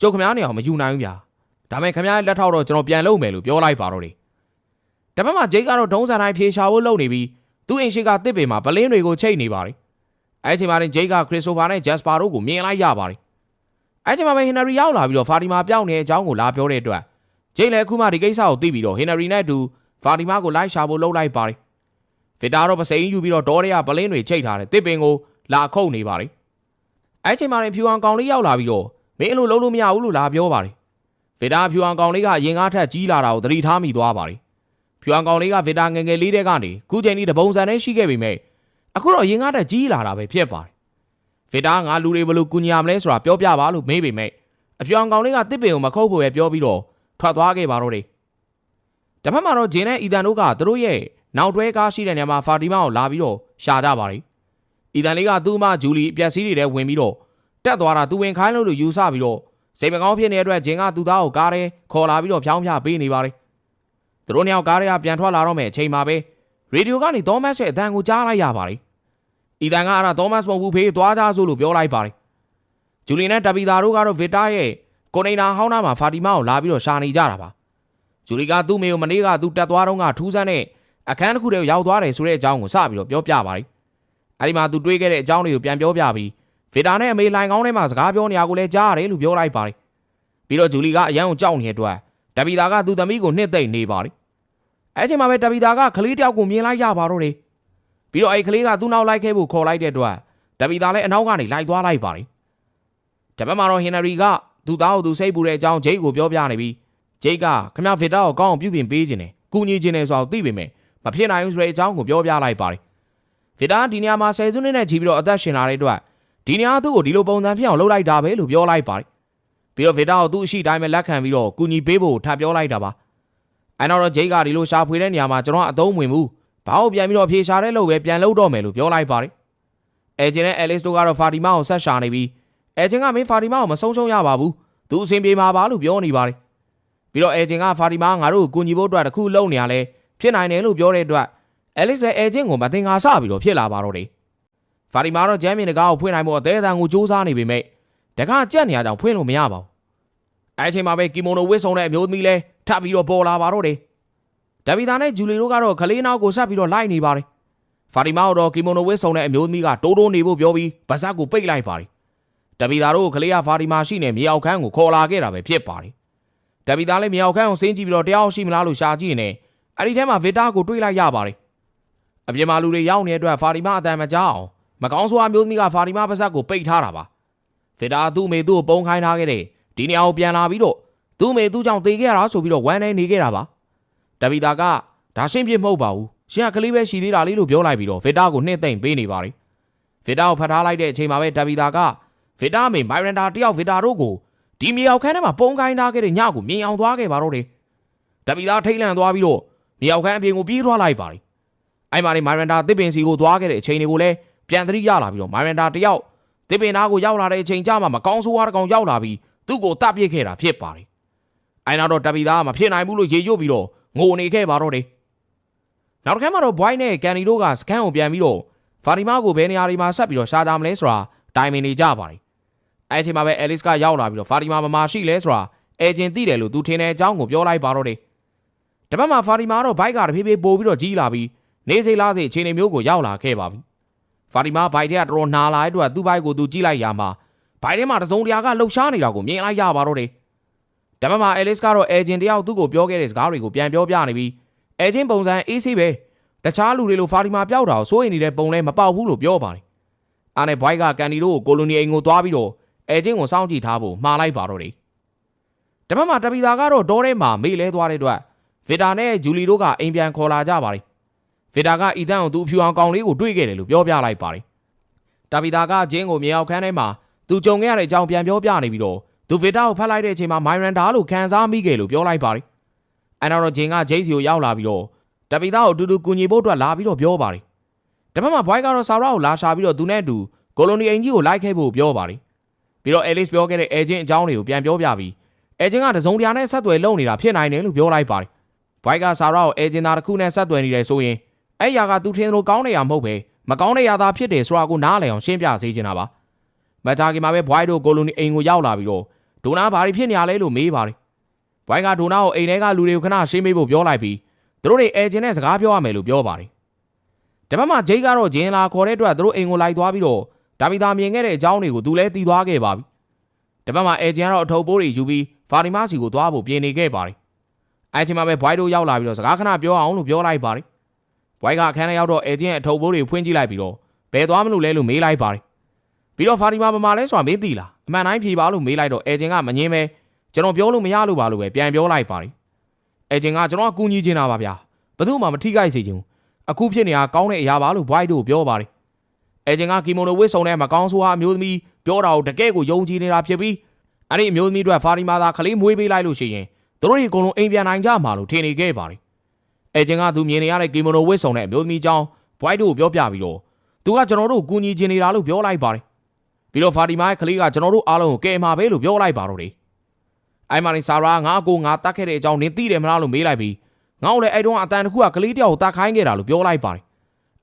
ကျုပ်ခမားနေအောင်မယူနိုင်ဘူးဗျာ။ဒါပေမဲ့ခမားလက်ထောက်တော့ကျွန်တော်ပြန်လုပ်မယ်လို့ပြောလိုက်ပါတော့တယ်။ ဒါပေမဲ့ဂျိတ်ကတော့ဒုံးစံတိုင်းဖြေရှာဖို့လုပ်နေပြီးသူ့အိမ်ရှိကတစ်ပင်မှာပလင်းတွေကိုချိတ်နေပါတယ်။အဲ့ဒီမှာဂျိတ်ကခရစ်စတိုဖာနဲ့ဂျက်စပါတို့ကိုမြင်လိုက်ရပါတယ်။အဲ့ဒီမှာပဲဟင်နရီရောက်လာပြီးတော့ဖာတီမာပြောင်းနေတဲ့အကြောင်းကိုလာပြောတဲ့အတွက်ဂျိတ်လည်းအခုမှဒီကိစ္စကိုသိပြီးတော့ဟင်နရီနဲ့အတူဖာတီမာကိုလိုက်ရှာဖို့လုပ်လိုက်ပါတယ်။ဗီတာတော့ပစိန်ယူပြီးတော့ဒေါ်ရဲကပလင်းတွေချိတ်ထားတယ်တစ်ပင်ကိုလာခုတ်နေပါတယ်။အဲ့ဒီမှာဖြူအောင်ကောင်လေးရောက်လာပြီးတော့မင်းအလိုလုံးလို့မရဘူးလို့လာပြောပါတယ်။ဗီတာဖြူအောင်ကောင်လေးကအရင်ကားထက်ကြီးလာတာကိုသတိထားမိသွားပါတယ်။ ဖြူအောင်ကောင်လေးကဗီတာငယ်ငယ်လေးတဲ့ကနေခုချိန်ကြီးတပုံစံနဲ့ရှိခဲ့ပေမဲ့အခုတော့ရင်ကားထက်ကြီးလာတာပဲဖြစ်ပါတယ်။ဗီတာငါလူတွေဘယ်လိုကူညီရမလဲဆိုတာပြောပြပါလို့မေးပေမဲ့အဖြူအောင်ကောင်လေးကတစ်ပင်ကိုမခုတ်ဖို့ပဲပြောပြီးတော့ထွက်သွားခဲ့ပါတော့တယ်။တစ်ဖက်မှာတော့ဂျင်းနဲ့အီတန်တို့ကသူတို့ရဲ့နောက်တွဲကားရှိတဲ့နေရာမှာဖာတီမာကိုလာပြီးတော့ရှာကြပါတယ်။အီတန်လေးကသူ့မဂျူလီအပြက်စီးတွေထဲဝင်ပြီးတော့တက်သွားတာသူဝင်ခိုင်းလို့လို့ယူဆပြီးတော့စိတ်မကောင်းဖြစ်နေတဲ့အတွက်ဂျင်ကသူ့သားကိုကားထဲခေါ်လာပြီးတော့ဖြောင်းဖြပေးနေပါတယ် သူတို့နှစ်ယောက်ကားထဲကပြန်ထွက်လာတော့မယ်အချိန်မှာပဲရေဒီယိုကနေသောမတ်ရဲ့အတန်ကိုကြားလိုက်ရပါတယ်အီတန်ကအဲ့ဒါသောမတ်မဟုတ်ဘူးဖေးသွားကြစို့လို့ပြောလိုက်ပါတယ်ဂျူလီနဲ့တပီတာတို့ကတော့ဗစ်တာရဲ့ကိုနေနာဟောင်းနာမှာဖာတီမာကိုလာပြီးတော့ရှာနေကြတာပါဂျူလီကသူ့မေကိုမနေ့ကသူတက်သွားတော့ကထူးဆန်းတဲ့အခန်းတစ်ခုတည်းကိုရောက်သွားတယ်ဆိုတဲ့အကြောင်းကိုစပြီးတော့ပြောပြပါတယ်အဲ့ဒီမှာသူတွေးခဲ့တဲ့အကြောင်းတွေကိုပြန်ပြောပြပြီးဗစ်တာနဲ့အမေလိုင်ကောင်းထဲမှာစကားပြောနေရကိုလည်းကြားရတယ်လို့ပြောလိုက်ပါတယ်ပြီးတော့ဂျူလီကအရန်ကိုကြောက်နေတဲ့အတွက် တပီတာကသူ့သမီးကိုနှစ်သိမ့်နေပါတယ်အဲ့ချိန်မှာပဲတပီတာကခလေးတယောက်ကိုမြင်လိုက်ရပါတော့တယ်ပြီးတော့အဲ့ခလေးကသူ့နောက်လိုက်ခဲ့ဖို့ခေါ်လိုက်တဲ့အတွက်တပီတာလည်းအနောက်ကနေလိုက်သွားလိုက်ပါတယ်တပတ်မှာတော့ဟင်နရီကသူ့သားကိုသူစိတ်ပူတဲ့အကြောင်းဂျိတ်ကိုပြောပြနေပြီးဂျိတ်ကခမဗစ်တာကိုကောင်းအောင်ပြုပြင်ပေးခြင်းတယ်ကူညီခြင်းတယ်ဆိုတော့သိပေမဲ့မဖြစ်နိုင်ဘူးဆိုတဲ့အကြောင်းကိုပြောပြလိုက်ပါတယ်ဗစ်တာဒီနေရာမှာဆယ်စုနှစ်နဲ့ကြီးပြီးတော့အသက်ရှင်လာတဲ့အတွက်ဒီနေရာသူ့ကိုဒီလိုပုံစံဖြစ်အောင်လုပ်လိုက်တာပဲလို့ပြောလိုက်ပါတယ် ပြီးတော့ဗစ်တာကိုသူ့အရှိတိုင်းပဲလက်ခံပြီးတော့ကူညီပေးဖို့ထပ်ပြောလိုက်တာပါအဲ့တော့ဂျိတ်ကဒီလိုရှာဖွေတဲ့နေရာမှာကျွန်တော်အသုံးဝင်မှုဘာလို့ပြန်ပြီးတော့ဖြေရှာတဲ့လို့ပဲပြန်လုပ်တော့မယ်လို့ပြောလိုက်ပါတယ်အဲဂျင်နဲ့အဲလစ်တို့ကတော့ဖာတီမာကိုဆက်ရှာနေပြီးအဲဂျင်ကမင်းဖာတီမာကိုမဆုံးရှုံးရပါဘူးသူအဆင်ပြေမှာပါလို့ပြောနေပါတယ်ပြီးတော့အဲဂျင်ကဖာတီမာကငါတို့ကိုကူညီဖို့အတွက်တခုလုပ်နေရလဲဖြစ်နိုင်တယ်လို့ပြောတဲ့အတွက်အဲလစ်လည်းအဲဂျင်ကိုမတင်ငါစပြီးတော့ဖြစ်လာပါတော့တယ်ဖာတီမာတော့ဂျမ်မင်တကားကိုဖွင့်နိုင်ဖို့အသေးအတန်ကိုစူးစမ်းနေပေမဲ့ တကားကြက်နေရကြောင်ဖွင့်လို့မရပါဘူးအဲချိန်မှာပဲကီမိုနိုဝစ်ဆောင်တဲ့အမျိုးသမီးလဲထပ်ပြီးတော့ပေါ်လာပါတော့တယ်ဒဗီတာနဲ့ဂျူလီတို့ကတော့ခလေးနောက်ကိုဆက်ပြီးတော့လိုက်နေပါတယ်ဖာတီမာတော့ကီမိုနိုဝစ်ဆောင်တဲ့အမျိုးသမီးကတိုးတိုးနေဖို့ပြောပြီးဗဇက်ကိုပိတ်လိုက်ပါတယ်ဒဗီတာတို့ကလေးကဖာတီမာရှိနေမြေအောက်ခန်းကိုခေါ်လာခဲ့တာပဲဖြစ်ပါတယ်ဒဗီတာလည်းမြေအောက်ခန်းကိုဆင်းကြည့်ပြီးတော့တရားရှိမလားလို့ရှာကြည့်နေအဲ့ဒီထဲမှာဗစ်တာကိုတွေးလိုက်ရပါတယ်အပြင်မှာလူတွေရောက်နေတဲ့အတွက်ဖာတီမာအတန်မကြောက်အောင်မကောင်းဆိုးအမျိုးသမီးကဖာတီမာပါဇက်ကိုပိတ်ထားတာပါ ဗစ်တာသူ့အမေသူ့ကိုပုံခိုင်းထားခဲ့တဲ့ဒီနေရာကိုပြန်လာပြီးတော့သူ့အမေသူ့ကြောင့်တေခဲ့ရတာဆိုပြီးတော့ဝမ်းနေနေခဲ့တာပါတဗီတာကဒါရှင်းပြမဟုတ်ပါဘူးရှင်ကကလေးပဲရှိသေးတာလေးလို့ပြောလိုက်ပြီးတော့ဗစ်တာကိုနှိမ့်သိမ့်ပေးနေပါတယ်ဗစ်တာကိုဖတ်ထားလိုက်တဲ့အချိန်မှာပဲတဗီတာကဗစ်တာအမေမိုင်ရန်ဒါတယောက်ဗစ်တာတို့ကိုဒီမြေအောက်ခန်းထဲမှာပုံခိုင်းထားခဲ့တဲ့ညကိုမြင်အောင်သွားခဲ့ပါတော့တယ်တဗီတာထိတ်လန့်သွားပြီးတော့မြေအောက်ခန်းအပြင်ကိုပြေးထွက်လိုက်ပါတယ်အဲ့မှာနေမိုင်ရန်ဒါတစ်ပင်စီကိုသွားခဲ့တဲ့အချိန်တွေကိုလည်းပြန်သတိရလာပြီးတော့မိုင်ရန်ဒါတယောက် တစ်ပင်သားကိုရောက်လာတဲ့အချိန်ကျမှမကောင်းဆိုးဝါးတစ်ကောင်ရောက်လာပြီးသူ့ကိုတပ်ပစ်ခဲ့တာဖြစ်ပါတယ်။အဲနောက်တော့တပီသားမဖြစ်နိုင်ဘူးလို့ရေရွတ်ပြီးတော့ငိုနေခဲ့ပါတော့တယ်။နောက်တစ်ခါမှတော့ဘွိုင်းနဲ့ကန်နီတို့ကစကန်ကိုပြန်ပြီးတော့ဖာတီမာကိုဘယ်နေရာတွေမှာဆက်ပြီးတော့ရှာကြမလဲဆိုတာတိုင်မင်နေကြပါတယ်။အဲအချိန်မှာပဲအဲလစ်ကရောက်လာပြီးတော့ဖာတီမာမမရှိလဲဆိုတာအဲဂျင်သိတယ်လို့သူထင်တဲ့အကြောင်းကိုပြောလိုက်ပါတော့တယ်။တပတ်မှာဖာတီမာတော့ဘိုက်ကတဖြည်းဖြည်းပို့ပြီးတော့ကြီးလာပြီးနေစိလားစိအခြေအနေမျိုးကိုရောက်လာခဲ့ပါပြီ။ ဖာတီမာဘိုက်တဲ့ကတော်တော်နာလာတဲ့အတွက်သူ့ဘိုက်ကိုသူကြီးလိုက်ရမှာဘိုင်ထဲမှာတစုံတရာကလှုပ်ရှားနေတာကိုမြင်လိုက်ရပါတော့တယ်။ဒါပေမဲ့အဲလစ်ကတော့အဲဂျင်တယောက်သူ့ကိုပြောခဲ့တဲ့စကားတွေကိုပြန်ပြောပြနေပြီးအဲဂျင်ပုံစံအေးဆေးပဲတခြားလူတွေလိုဖာတီမာပျောက်တာကိုစိုးရိမ်နေတဲ့ပုံလဲမပေါက်ဘူးလို့ပြောပါတယ်။အားနဲ့ဘွိုက်ကကန်ဒီတို့ကိုကိုလိုနီအိမ်ကိုသွားပြီးတော့အဲဂျင်ကိုစောင့်ကြည့်ထားဖို့မှားလိုက်ပါတော့တယ်။ဒါပေမဲ့တပီတာကတော့တောထဲမှာမေ့လဲသွားတဲ့အတွက်ဗီတာနဲ့ဂျူလီတို့ကအိမ်ပြန်ခေါ်လာကြပါတယ်။ ဗီတာကအီသန်ကိုသူ့ဖြူအောင်ကောင်လေးကိုတွေ့ခဲ့တယ်လို့ပြောပြလိုက်ပါတယ်။တပီတာကဂျင်းကိုမြေအောင်ခန်းထဲမှာသူကြုံခဲ့ရတဲ့အကြောင်းပြန်ပြောပြနေပြီးတော့သူဗီတာကိုဖတ်လိုက်တဲ့အချိန်မှာမိုင်ရန်ဒါလို့ခံစားမိခဲ့လို့ပြောလိုက်ပါတယ်။အဲနောက်တော့ဂျင်းကဂျိတ်စီကိုရောက်လာပြီးတော့တပီတာကိုအတူတူကူညီဖို့အတွက်လာပြီးတော့ပြောပါတယ်။တပတ်မှာဘွိုက်ကတော့ဆာရာကိုလာရှာပြီးတော့သူနဲ့အတူကိုလိုနီအိမ်ကြီးကိုလိုက်ခဲ့ဖို့ပြောပါတယ်။ပြီးတော့အဲလစ်ပြောခဲ့တဲ့အဲဂျင်အကြောင်းတွေကိုပြန်ပြောပြပြီးအဲဂျင်ကတစုံတရာနဲ့ဆက်သွယ်လုပ်နေတာဖြစ်နိုင်တယ်လို့ပြောလိုက်ပါတယ်။ဘွိုက်ကဆာရာကိုအဲဂျင်သားတစ်ခုနဲ့ဆက်သွယ်နေတယ်ဆိုရင် အဲ့ຢာကသူထင်လို့ကောင်းနေရမဟုတ်ပဲမကောင်းတဲ့ຢာသာဖြစ်တယ်ဆိုတာကိုနားလည်အောင်ရှင်းပြစေချင်တာပါ။မကြာခင်မှာပဲဘွိုက်တို့ကိုလိုနီအိမ်ကိုရောက်လာပြီးတော့ဒိုနာဘာတွေဖြစ်နေရလဲလို့မေးပါတယ်။ဘွိုက်ကဒိုနာကိုအိမ်ထဲကလူတွေကိုခဏရှင်းပေးဖို့ပြောလိုက်ပြီးသူတို့တွေအဲဂျင်နဲ့စကားပြောရမယ်လို့ပြောပါတယ်။ဒါပေမဲ့ဂျိတ်ကတော့ဂျင်လာခေါ်တဲ့အတွက်သူတို့အိမ်ကိုလိုက်သွားပြီးတော့ဒါဗီတာမြင်ခဲ့တဲ့အကြောင်းတွေကိုသူလည်းသိသွားခဲ့ပါပြီ။ဒါပေမဲ့အဲဂျင်ကတော့အထုပ်ပိုးတွေယူပြီးဖာတီမာစီကိုသွားဖို့ပြင်နေခဲ့ပါတယ်။အဲချိန်မှာပဲဘွိုက်တို့ရောက်လာပြီးတော့စကားခဏပြောအောင်လို့ပြောလိုက်ပါတယ်။ ဘွိုက်ကအခန်းထဲရောက်တော့အဲဂျင်ရဲ့အထုပ်ပိုးတွေဖွင့်ကြည့်လိုက်ပြီးတော့ဘယ်သွားမလို့လဲလို့မေးလိုက်ပါတယ်။ပြီးတော့ဖာတီမာပမာလဲဆိုတာမင်းသိလားအမှန်တိုင်းဖြေပါလို့မေးလိုက်တော့အဲဂျင်ကမငင်းပဲကျွန်တော်ပြောလို့မရလို့ပါလို့ပဲပြန်ပြောလိုက်ပါတယ်။အဲဂျင်ကကျွန်တော်ကကူညီချင်တာပါဗျာ။ဘယ်သူမှမထိခိုက်စေချင်ဘူး။အခုဖြစ်နေတာကောင်းတဲ့အရာပါလို့ဘွိုက်တို့ပြောပါတယ်။အဲဂျင်ကကီမိုနိုဝစ်ဆုံတဲ့မကောင်းဆိုးဟာအမျိုးသမီးပြောတာကိုတကယ်ကိုယုံကြည်နေတာဖြစ်ပြီးအဲ့ဒီအမျိုးသမီးတို့ဖာတီမာသာခလေးမွေးပေးလိုက်လို့ရှိရင်တို့တွေအကုန်လုံးအိမ်ပြန်နိုင်ကြမှာလို့ထင်နေခဲ့ပါတယ်။ အဲဂျင်ကသူမြင်နေရတဲ့ကီမိုနိုဝစ်ဆုံတဲ့အမျိုးသမီးကြောင်းဘွိုက်တို့ကိုပြောပြပြီးတော့သူကကျွန်တော်တို့ကူညီချင်နေတာလို့ပြောလိုက်ပါတယ်ပြီးတော့ဖာတီမာရဲ့ကလေးကကျွန်တော်တို့အားလုံးကိုကယ်မှာပဲလို့ပြောလိုက်ပါတော့တယ်အဲ့မှာနေဆာရာငါအကိုငါတတ်ခဲ့တဲ့အကြောင်းနင်သိတယ်မလားလို့မေးလိုက်ပြီးငါ့ကိုလည်းအဲ့တုန်းကအတန်တစ်ခုကကလေးတယောက်ကိုတတ်ခိုင်းခဲ့တာလို့ပြောလိုက်ပါတယ်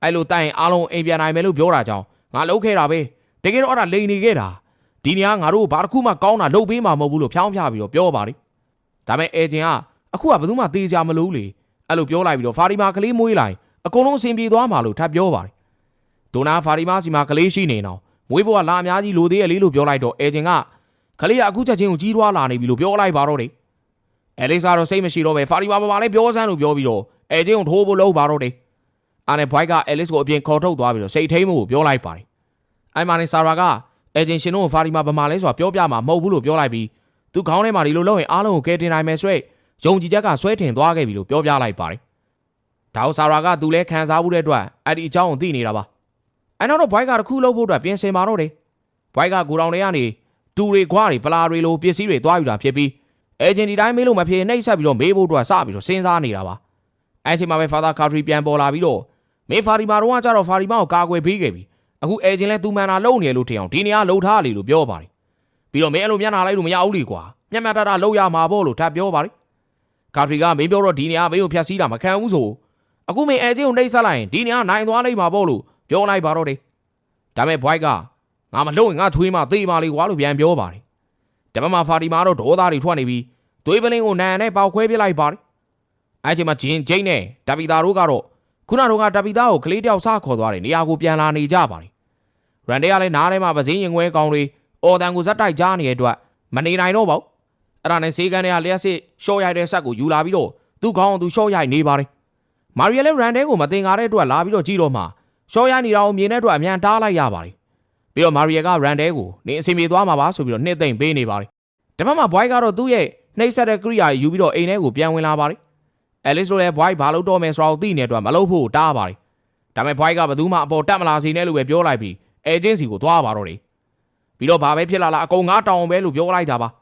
အဲ့လိုတိုင်အားလုံးအိမ်ပြန်နိုင်မယ်လို့ပြောတာကြောင့်ငါလုပ်ခဲ့တာပဲတကယ်တော့အဲ့ဒါလိန်နေခဲ့တာဒီနေရာငါတို့ဘာတစ်ခုမှကောင်းတာလုပ်ပေးမှာမဟုတ်ဘူးလို့ဖြောင်းပြပြီးတော့ပြောပါတယ်ဒါပေမဲ့အေဂျင်ကအခုကဘယ်သူမှသေးကြမလို့လေ အဲ့လိုပြောလိုက်ပြီးတော့ဖာတီမာကလေးမွေးလိုက်အကုန်လုံးအဆင်ပြေသွားမှာလို့ထပ်ပြောပါတယ်ဒိုနာဖာတီမာစီမာကလေးရှိနေတော့မွေးဖို့ကလာအများကြီးလိုသေးရဲ့လေးလို့ပြောလိုက်တော့အေဂျင်ကကလေးကအခုချက်ချင်းကိုကြီးထွားလာနေပြီလို့ပြောလိုက်ပါတော့တယ်အဲလိစာတော့စိတ်မရှိတော့ပဲဖာတီမာပမာလည်းပြောစမ်းလို့ပြောပြီးတော့အေဂျင်ကိုထိုးဖို့လုပ်ပါတော့တယ်အာနဲ့ဘွိုက်ကအဲလစ်ကိုအပြင်ခေါ်ထုတ်သွားပြီးတော့စိတ်ထိန်မှုကိုပြောလိုက်ပါတယ်အဲ့မှာနေဆာရာကအေဂျင်ရှင်တို့ဖာတီမာပမာလဲဆိုတာပြောပြမှာမဟုတ်ဘူးလို့ပြောလိုက်ပြီးသူခေါင်းထဲမှာဒီလိုလုပ်ရင်အားလုံးကိုကဲတင်နိုင်မယ်ဆိုရယ် ယုံကြည်ချက်ကဆွဲထင်သွားခဲ့ပြီလို့ပြောပြလိုက်ပါတယ်။ဒါ့ဆာရာကသူလဲခံစားမှုတဲ့အတွက်အဲ့ဒီအကြောင်းကိုသိနေတာပါ။အဲ့နောက်တော့ဘွိုက်ကတစ်ခုလုပ်ဖို့အတွက်ပြင်ဆင်ပါတော့တယ်။ဘွိုက်ကကိုတောင်တွေကနေတူတွေခွားတွေပလာတွေလိုပစ္စည်းတွေသွားယူတာဖြစ်ပြီးအေဂျင်ဒီတိုင်းမေးလို့မဖြစ်နှိပ်ဆက်ပြီးတော့မေးဖို့အတွက်စပြီးတော့စဉ်းစားနေတာပါ။အဲ့ချိန်မှာပဲ Father Country ပြန်ပေါ်လာပြီးတော့မေဖာရီမာတော့ကကြတော့ဖာရီမာကိုကာကွယ်ပေးခဲ့ပြီ။အခုအေဂျင်လဲသူမှန်တာလုံနေလို့ထင်အောင်ဒီနေရာလှုပ်ထားလေလို့ပြောပါတယ်။ပြီးတော့မင်းအဲ့လိုမျက်နှာလိုက်လို့မရဘူးလေကွာ။မျက်မျက်တတလှုပ်ရမှာပေါ့လို့ထပ်ပြောပါတယ်။ ကာထရီကမင်းပြောတော့ဒီနေရာမင်းကိုဖျက်ဆီးတာမခံဘူးဆိုအခုမင်းအဲချင်းကိုနှိပ်ဆက်လိုက်ရင်ဒီနေရာနိုင်သွားလိမ့်မှာပေါ့လို့ပြောလိုက်ပါတော့တယ်။ဒါမဲ့ဘွိုက်ကငါမလှုပ်ရင်ငါထွေးမှသေပါလေကွာလို့ပြန်ပြောပါတယ်။တပတ်မှာဖာတီမာတော့ဒေါသတွေထွက်နေပြီးသွေးပလင်းကိုနန်နဲ့ပေါက်ခွဲပြလိုက်ပါတယ်။အဲချိန်မှာဂျင်းဂျိန်းနဲ့တပီတာတို့ကတော့ခုနကတပီတာကိုကလေးတယောက်စခေါ်သွားတယ်နေရာကိုပြန်လာနေကြပါတယ်။ရန်တေကလည်းနားထဲမှာပစင်းရင်ခွဲကောင်းတွေအော်တန်ကိုဇက်တိုက်ကြားနေတဲ့အတွက်မနေနိုင်တော့ပါဘူး။ အဲ့ဒါနဲ့စေကန်တွေကလျှက်စစ်ရှော့ရိုက်တဲ့ဆက်ကိုယူလာပြီးတော့သူ့ခေါင်းအောင်သူရှော့ရိုက်နေပါတယ်။မာရီယယ်လည်းရန်တဲကိုမတင်ကားတဲ့အတွက်လာပြီးတော့ကြည့်တော့မှရှော့ရိုက်နေတာကိုမြင်တဲ့အတွက်အမြန်တားလိုက်ရပါတယ်။ပြီးတော့မာရီယယ်ကရန်တဲကိုနေအစီမြေသွားမှာပါဆိုပြီးတော့နှစ်သိမ့်ပေးနေပါတယ်။ဒီဘက်မှာဘွိုက်ကတော့သူ့ရဲ့နှိပ်စက်တဲ့ကိရိယာယူပြီးတော့အိမ်ထဲကိုပြန်ဝင်လာပါတယ်။အဲလစ်တို့လည်းဘွိုက်ဘာလို့တော့မယ်ဆိုတော့သိနေတဲ့အတွက်မလုပ်ဖို့တားပါတယ်။ဒါပေမဲ့ဘွိုက်ကဘယ်သူမှအပေါ်တက်မလာစေနဲ့လို့ပဲပြောလိုက်ပြီးအေဂျင်စီကိုသွားပါတော့တယ်။ပြီးတော့ဘာပဲဖြစ်လာလားအကုန်ငါတောင်းပဲလို့ပြောလိုက်တာပါ။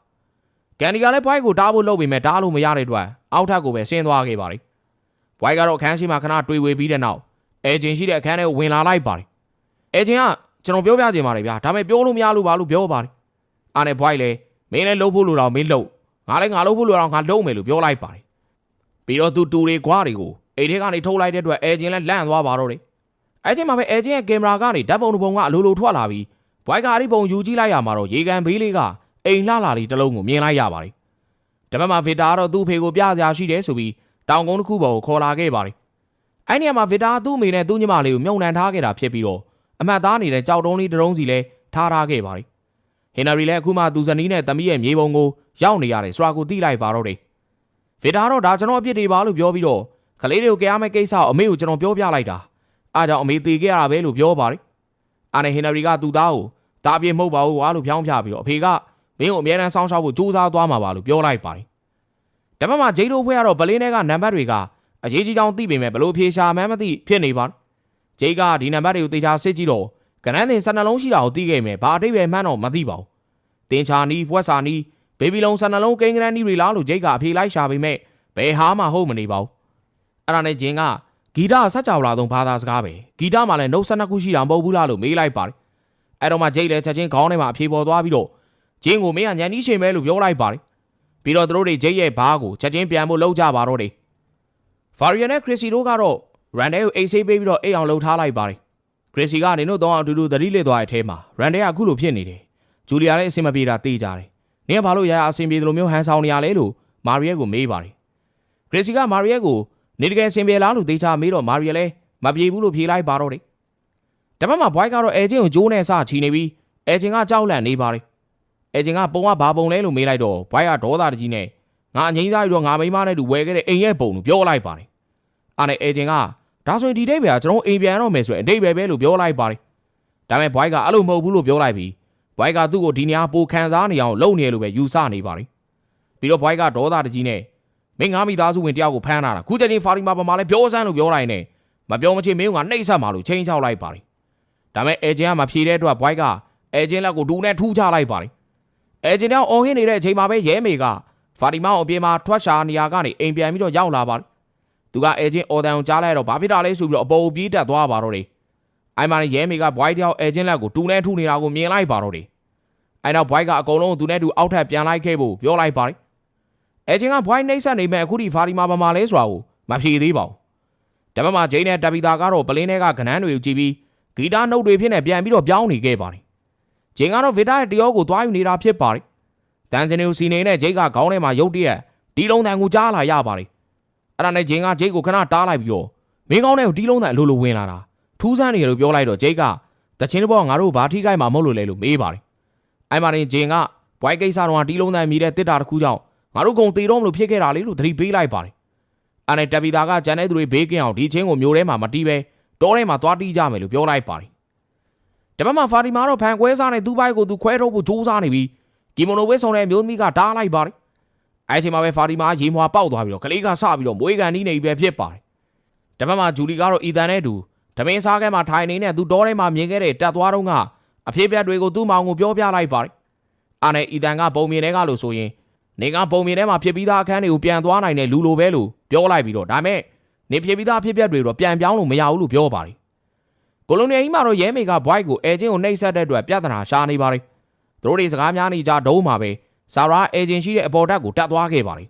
ကန်ဒီကလည်းဘွိုက်ကိုတားဖို့လုပ်ပေမဲ့တားလို့မရတဲ့အတွက်အောက်ထပ်ကိုပဲဆင်းသွားခဲ့ပါတယ်။ဘွိုက်ကတော့အခန်းရှိမှာခဏတွေ့ဝေပြီးတဲ့နောက်အေဂျင်ရှိတဲ့အခန်းထဲကိုဝင်လာလိုက်ပါတယ်။အေဂျင်ကကျွန်တော်ပြောပြချင်ပါတယ်ဗျာဒါပေမဲ့ပြောလို့မရလို့ပါလို့ပြောပါတယ်။အားနဲ့ဘွိုက်လည်းမင်းလည်းလှုပ်ဖို့လိုတော့မင်းလှုပ်ငါလည်းငါလှုပ်ဖို့လိုတော့ငါလှုပ်မယ်လို့ပြောလိုက်ပါတယ်။ပြီးတော့သူတူတွေခွားတွေကိုအိမ်ထဲကနေထုတ်လိုက်တဲ့အတွက်အေဂျင်လည်းလန့်သွားပါတော့တယ်။အဲချိန်မှာပဲအေဂျင်ရဲ့ကင်မရာကနေဓာတ်ပုံတစ်ပုံကအလိုလိုထွက်လာပြီးဘွိုက်ကအဲ့ဒီပုံယူကြည့်လိုက်ရမှာတော့ရေကန်ဘေးလေးက အိမ်လှလာလေးတစ်လုံးကိုမြင်လိုက်ရပါတယ်။ဓမ္မမှာဗီတာကတော့သူ့ဖေကိုပြစရာရှိတယ်ဆိုပြီးတောင်ကုန်းတစ်ခုပေါ်ကိုခေါ်လာခဲ့ပါတယ်။အဲ့ဒီနေရာမှာဗီတာကသူ့အမေနဲ့သူ့ညီမလေးကိုမြုံနှံထားခဲ့တာဖြစ်ပြီးတော့အမတ်သားနေတဲ့ကြောက်တုံးလေးတစ်လုံးစီလည်းထားထားခဲ့ပါတယ်။ဟင်နရီလည်းအခုမှသူဇနီးနဲ့သမီးရဲ့မြေပုံကိုရောက်နေရတယ်ဆိုတာကိုသိလိုက်ပါတော့တယ်။ဗီတာကတော့ဒါကျွန်တော်အပြစ်တွေပါလို့ပြောပြီးတော့ကလေးတွေကိုကြားမဲ့ကိစ္စကိုအမေကိုကျွန်တော်ပြောပြလိုက်တာ။အားကြောင့်အမေသေခဲ့ရတာပဲလို့ပြောပါတယ်။အာနဲ့ဟင်နရီကသူ့သားကိုဒါအပြစ်မဟုတ်ပါဘူးကွာလို့ဖြောင်းပြပြီးတော့အဖေက မင်းကိုအမြဲတမ်းစောင့်ရှောက်ဖို့ကြိုးစားသွားမှာပါလို့ပြောလိုက်ပါတယ်။တပတ်မှာဂျိတ်တို့ဖွဲ့ကတော့ဗလင်းထဲကနံပါတ်တွေကအရေးကြီးကြောင်းသိပေမဲ့ဘလို့ဖြေရှာမှန်းမသိဖြစ်နေပါတယ်။ဂျိတ်ကဒီနံပါတ်တွေကိုတေချာစစ်ကြည့်တော့ကနန်းတင်12လုံးရှိတာကိုသိခဲ့မယ်ဘာအတိတ်ပဲမှန်းတော့မသိပါဘူး။တင်ချာနီးဖွက်စာနီးဘေဘီလုံး12လုံးကိန်းကရန်နီးတွေလားလို့ဂျိတ်ကအဖေလိုက်ရှာပေမဲ့ဘယ်ဟာမှဟုတ်မနေပါဘူး။အဲ့ဒါနဲ့ဂျင်းကဂီတဆက်ကြောလာသုံးဘာသာစကားပဲဂီတမှလည်းနှုတ်12ခုရှိတာမဟုတ်ဘူးလားလို့မေးလိုက်ပါတယ်။အဲ့တော့မှဂျိတ်လည်းချက်ချင်းခေါင်းထဲမှာအဖြေပေါ်သွားပြီးတော့ ဂျင်းကိုမင်းကညံနီးရှင်ပဲလို့ပြောလိုက်ပါတယ်။ပြီးတော့သူတို့တွေဂျိတ်ရဲ့ဘားကိုချက်ချင်းပြန်ဖို့လုပ်ကြပါတော့တယ်။ဖာရီယန်နဲ့ခရစ်စီတို့ကတော့ရန်ဒဲကိုအိတ်ဆေးပေးပြီးတော့အိတ်အောင်လှုပ်ထားလိုက်ပါတယ်။ခရစ်စီကနေတို့တော့အတူတူသတိလစ်သွားတဲ့အထဲမှာရန်ဒဲကအခုလိုဖြစ်နေတယ်။ဂျူလီယာလည်းအဆင်မပြေတာသိကြတယ်။နင်ကဘာလို့ရရအဆင်ပြေတယ်လို့မျိုးဟန်ဆောင်နေရလဲလို့မာရီယက်ကိုမေးပါတယ်။ခရစ်စီကမာရီယက်ကိုနေတကယ်အဆင်ပြေလားလို့သိချမေးတော့မာရီယက်လည်းမပြေဘူးလို့ဖြေလိုက်ပါတော့တယ်။တပတ်မှာဘွိုက်ကတော့အဲချင်းကိုဂျိုးနဲ့စချီနေပြီးအဲချင်းကကြောက်လန့်နေပါတယ်။ အဲချင်းကပုံကဘာပုံလဲလို့မေးလိုက်တော့ဘွိုက်ကဒေါသတကြီးနဲ့ငါအငိမ့်သားပြီးတော့ငါမိန်းမနဲ့တူဝယ်ခဲ့တဲ့အိမ်ရဲ့ပုံလို့ပြောလိုက်ပါတယ်။အားနဲ့အဲချင်းကဒါဆိုရင်ဒီဒိတ်ပဲကျွန်တော်အိမ်ပြန်တော့မယ်ဆိုရင်အဒိတ်ပဲပဲလို့ပြောလိုက်ပါတယ်။ဒါပေမဲ့ဘွိုက်ကအဲ့လိုမဟုတ်ဘူးလို့ပြောလိုက်ပြီးဘွိုက်ကသူ့ကိုဒီနေရာပိုခံစားနေအောင်လုပ်နေလို့ပဲယူဆနေပါတယ်။ပြီးတော့ဘွိုက်ကဒေါသတကြီးနဲ့မင်းငါမိသားစုဝင်တယောက်ကိုဖမ်းလာတာခုချိန်ဖာရီမာပမာလည်းပြောစမ်းလို့ပြောလိုက်နေမပြောမချင်းမင်းကနှိပ်ဆက်မှာလို့ချိန်ချောက်လိုက်ပါတယ်။ဒါပေမဲ့အဲဂျင်ကမဖြေတဲ့အတွက်ဘွိုက်ကအဲဂျင်လက်ကိုဒူနဲ့ထူးချလိုက်ပါတယ်။ အဲဂျင်ကအော်ဟင်းနေတဲ့အချိန်မှာပဲရဲမေကဖာတီမာကိုအပြင်မှာထွက်ရှာနေရကနေအိမ်ပြန်ပြီးတော့ရောက်လာပါတယ်။သူကအဲဂျင်အော်တန်ကိုကြားလိုက်တော့ဘာဖြစ်တာလဲဆိုပြီးတော့အပေါ်ပြေးတက်သွားပါတော့တယ်။အိုင်မာနဲ့ရဲမေကဘွိုက်တယောက်အဲချင်းလက်ကိုတူနဲ့ထုနေတာကိုမြင်လိုက်ပါတော့တယ်အဲနောက်ဘွိုက်ကအကုန်လုံးသူနဲ့တူအောက်ထပ်ပြန်လိုက်ခဲ့ဖို့ပြောလိုက်ပါတယ်အဲချင်းကဘွိုက်နှိမ့်ဆက်နေမဲ့အခုဒီဖာဒီမာဘာမာလဲဆိုတာကိုမဖြေသေးပါဘူးဒါပေမဲ့ဂျိန်းနဲ့တပီတာကတော့ပလင်းထဲကကနန်းတွေကိုကြည့်ပြီးဂီတာနှုတ်တွေဖြစ်နေပြန်ပြီးတော့ပြောင်းနေခဲ့ပါတယ် ဂျင်းကတော့ဗီတာရဲ့တရောကိုသွားယူနေတာဖြစ်ပါတယ်တန်စင်နီကိုစီနေနဲ့ဂျိတ်ကခေါင်းထဲမှာရုတ်တရက်ဒီလုံးတန်ကိုကြားလာရပါတယ်အဲ့ဒါနဲ့ဂျင်းကဂျိတ်ကိုခဏတားလိုက်ပြီးတော့မင်းကောင်းတဲ့ကိုဒီလုံးတန်အလိုလိုဝင်လာတာထူးဆန်းနေတယ်လို့ပြောလိုက်တော့ဂျိတ်ကတချင်းဘောငါတို့ဘာထိခိုက်မှာမဟုတ်လို့လဲလို့မေးပါတယ်အဲ့မှာရင်ဂျင်းကဘွိုက်ကိစ္စတော့ဒီလုံးတန်မြည်တဲ့တစ်တာတစ်ခုကြောင့်ငါတို့ကုံတေတော့မလို့ဖြစ်ခဲ့တာလေလို့သတိပေးလိုက်ပါတယ်အဲ့နဲ့တပီတာကဂျန်တဲ့သူတွေဘေးကင်းအောင်ဒီချင်းကိုမျိုးထဲမှာမတီးပဲတောထဲမှာသွားတီးကြမယ်လို့ပြောလိုက်ပါတယ် တပတ်မှာဖာတီမာတော့ဖန်ခွဲစားနဲ့သူ့ဘိုက်ကိုသူခွဲထုတ်ဖို့ကြိုးစားနေပြီးကီမိုနိုဝဲဆောင်တဲ့မျိုးသမီးကတားလိုက်ပါတယ်အဲ့ချိန်မှာပဲဖာတီမာရေမွာပေါက်သွားပြီးတော့ကလေးကစပြီးတော့မွေးကန်နီးနေပြီပဲဖြစ်ပါတယ်တပတ်မှာဂျူလီကတော့အီတန်နဲ့တူဓမင်းစားခဲမှာထိုင်နေတဲ့သူတောထဲမှာမြင်ခဲ့တဲ့တက်သွားတော့ကအဖေးပြတ်တွေကိုသူ့မောင်ကိုပြောပြလိုက်ပါတယ်အားနဲ့အီတန်ကပုံမြင်တဲ့ကလို့ဆိုရင်နေကပုံမြင်ထဲမှာဖြစ်ပြီးသားအခန်းတွေကိုပြန်သွားနိုင်တဲ့လူလိုပဲလို့ပြောလိုက်ပြီးတော့ဒါမဲ့နေဖြစ်ပြီးသားဖြစ်ပြတ်တွေတော့ပြန်ပြောင်းလို့မရဘူးလို့ပြောပါတယ် ကိုလိုနီယာကြီးမှာတော့ရဲမေကဘွိုက်ကိုအဲချင်းကိုနှိပ်စက်တဲ့အတွက်ပြဿနာရှာနေပါတယ်သူတို့တွေစကားများနေကြဒုံးမှာပဲဆာရာအဲချင်းရှိတဲ့အပေါ်ဓာတ်ကိုတတ်သွားခဲ့ပါတယ်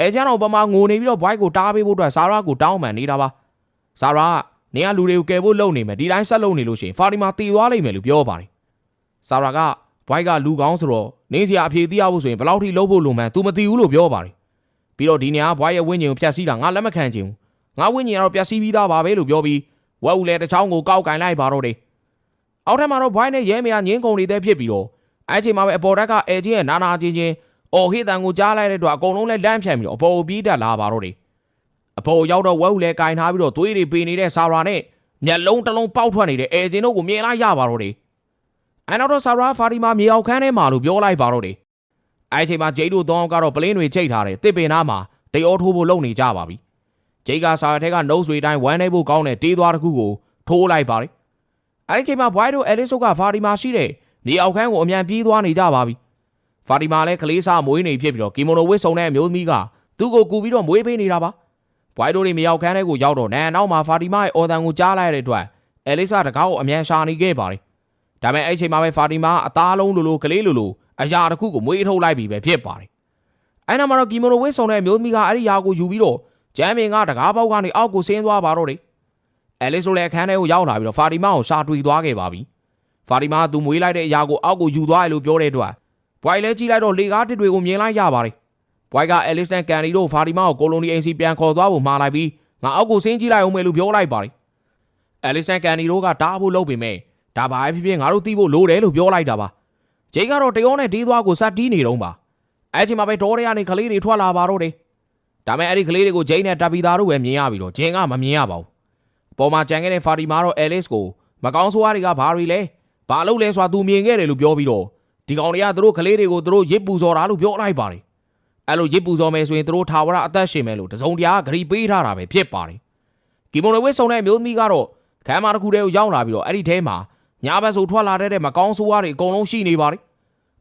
အဲချင်းတော့ပမာငိုနေပြီးတော့ဘွိုက်ကိုတားပေးဖို့အတွက်ဆာရာကိုတောင်းပန်နေတာပါဆာရာကနေကလူတွေကိုကယ်ဖို့လုပ်နေမယ်ဒီတိုင်းဆက်လုပ်နေလို့ရှိရင်ဖာဒီမာတီသွားလိမ့်မယ်လို့ပြောပါတယ်ဆာရာကဘွိုက်ကလူကောင်းဆိုတော့နေစရာအဖြေသိရဖို့ဆိုရင်ဘယ်လောက်ထိလုပ်ဖို့လိုမှန်း तू မသိဘူးလို့ပြောပါတယ်ပြီးတော့ဒီနေရာဘွိုက်ရဲ့ဝိညာဉ်ကိုဖျက်ဆီးတာငါလက်မခံချင်ဘူးငါဝိညာဉ်ကတော့ပျက်စီးပြီးသားပါပဲလို့ပြောပြီး ဝက်ဦးလည်းတစ်ချောင်းကိုကောက်ကင်လိုက်ပါတော့တယ်အောက်ထပ်မှာတော့ဘွိုက်နဲ့ရဲမေကငင်းကုန်နေတဲ့ဖြစ်ပြီးတော့အဲ့ချိန်မှာပဲအပေါ်ဓာတ်ကအဲချင်းရဲ့နာနာချင်းချင်းအော်ဟေးတန်ကိုကြားလိုက်တဲ့အတွက်အကုန်လုံးလည်းလန့်ဖြန့်ပြီးတော့အပေါ်ကိုပြေးတက်လာပါတော့တယ်အပေါ်ရောက်တော့ဝက်ဦးလည်းကင်ထားပြီးတော့သွေးတွေပေနေတဲ့ဆာရာနဲ့မျက်လုံးတစ်လုံးပေါက်ထွက်နေတဲ့အဲချင်းတို့ကိုမြင်လိုက်ရပါတော့တယ်အဲနောက်တော့ဆာရာဖာဒီမာမြေအောင်ခန်းထဲမှာလို့ပြောလိုက်ပါတော့တယ်အဲ့ချိန်မှာဂျိတ်တို့သုံးအောင်ကတော့ပလင်းတွေချိတ်ထားတယ်တစ်ပင်နာမှာတရောထိုးဖို့လုပ်နေကြပါပြီ ဂျိတ်ကဆာရာထဲကနှုတ်ဆွေတိုင်းဝမ်းနေဖို့ကောင်းတဲ့တေးသွားတစ်ခုကိုထိုးလိုက်ပါတယ်အဲ့ဒီချိန်မှာဘွိုင်းတို့အဲလစ်ဆုကဖာဒီမာရှိတဲ့မြေအောင်ခန်းကိုအမြန်ပြေးသွားနေကြပါပြီဖာဒီမာလည်းကလေးစားမွေးနေဖြစ်ပြီးတော့ကီမိုနိုဝစ်ဆုံတဲ့အမျိုးသမီးကသူ့ကိုကူပြီးတော့မွေးပေးနေတာပါဘွိုင်းတို့တွေမြေအောင်ခန်းထဲကိုရောက်တော့နန်နောက်မှာဖာဒီမာရဲ့အော်တန်ကိုကြားလိုက်ရတဲ့အတွက်အဲလစ်ဆာတကားကိုအမြန်ရှာနေခဲ့ပါတယ်ဒါပေမဲ့အဲ့ချိန်မှာပဲဖာဒီမာအသားလုံးလိုလိုကလေးလိုလိုအရာတစ်ခုကိုမွေးထုတ်လိုက်ပြီပဲဖြစ်ပါတယ်အဲ့နောက်မှာတော့ကီမိုနိုဝစ်ဆုံတဲ့အမျိုးသမီးကအဲ့ဒီယာကိုယူပြီးတော့ ဂျမ်မင်ကတကားပေါက်ကနေအောက်ကိုဆင်းသွားပါတော့တယ်အဲလစ်ဆိုလည်းအခန်းထဲကိုရောက်လာပြီးတော့ဖာဒီမာကိုရှာတွေ့သွားခဲ့ပါပြီဖာဒီမာကသူမွေးလိုက်တဲ့အရာကိုအောက်ကိုယူသွားတယ်လို့ပြောတဲ့အတွက်ဘွိုင်လဲကြည့်လိုက်တော့လေကားတစ်တွေကိုမြင်လိုက်ရပါတယ်ဘွိုင်ကအဲလစ်နဲ့ကန်နီတို့ဖာဒီမာကိုကိုလိုနီအိမ်စီပြန်ခေါ်သွားဖို့မှားလိုက်ပြီးငါအောက်ကိုဆင်းကြည့်လိုက်အောင်မယ်လို့ပြောလိုက်ပါတယ်အဲလစ်နဲ့ကန်နီတို့ကတားဖို့လုပ်ပေမဲ့ဒါပါဖြစ်ဖြစ်ငါတို့သိဖို့လိုတယ်လို့ပြောလိုက်တာပါဂျိတ်ကတော့တရောနဲ့ဒေးသွားကိုစက်တီးနေတော့ပါအဲ့ချိန်မှာပဲဒေါ်ရရနေကလေးတွေထွက်လာပါတော့တယ် ဒါမဲ့အဲ့ဒီကလေးတွေကိုဂျိန်းနဲ့တပ်ပီသားတို့ပဲမြင်ရပြီးတော့ဂျင်းကမမြင်ရပါဘူးအပေါ်မှာကြံခဲ့တဲ့ဖာတီမာတော့အဲလစ်ကိုမကောင်းဆိုးရတွေကဘာတွေလဲဘာလုပ်လဲဆိုတာသူမြင်ခဲ့တယ်လို့ပြောပြီးတော့ဒီကောင်တွေကသူတို့ကလေးတွေကိုသူတို့ရစ်ပူစော်တာလို့ပြောလိုက်ပါတယ်အဲ့လိုရစ်ပူစော်မယ်ဆိုရင်သူတို့ထာဝရအသက်ရှင်မယ်လို့တစုံတရာဂရီပေးထားတာပဲဖြစ်ပါတယ်ကီမိုနိုဝစ်ဆုံတဲ့မျိုးသမီးကတော့ခမ်းမတစ်ခုတည်းကိုရောက်လာပြီးတော့အဲ့ဒီထဲမှာညာဘက်ဆိုထွက်လာတဲ့မကောင်းဆိုးရတွေအကုန်လုံးရှိနေပါတယ်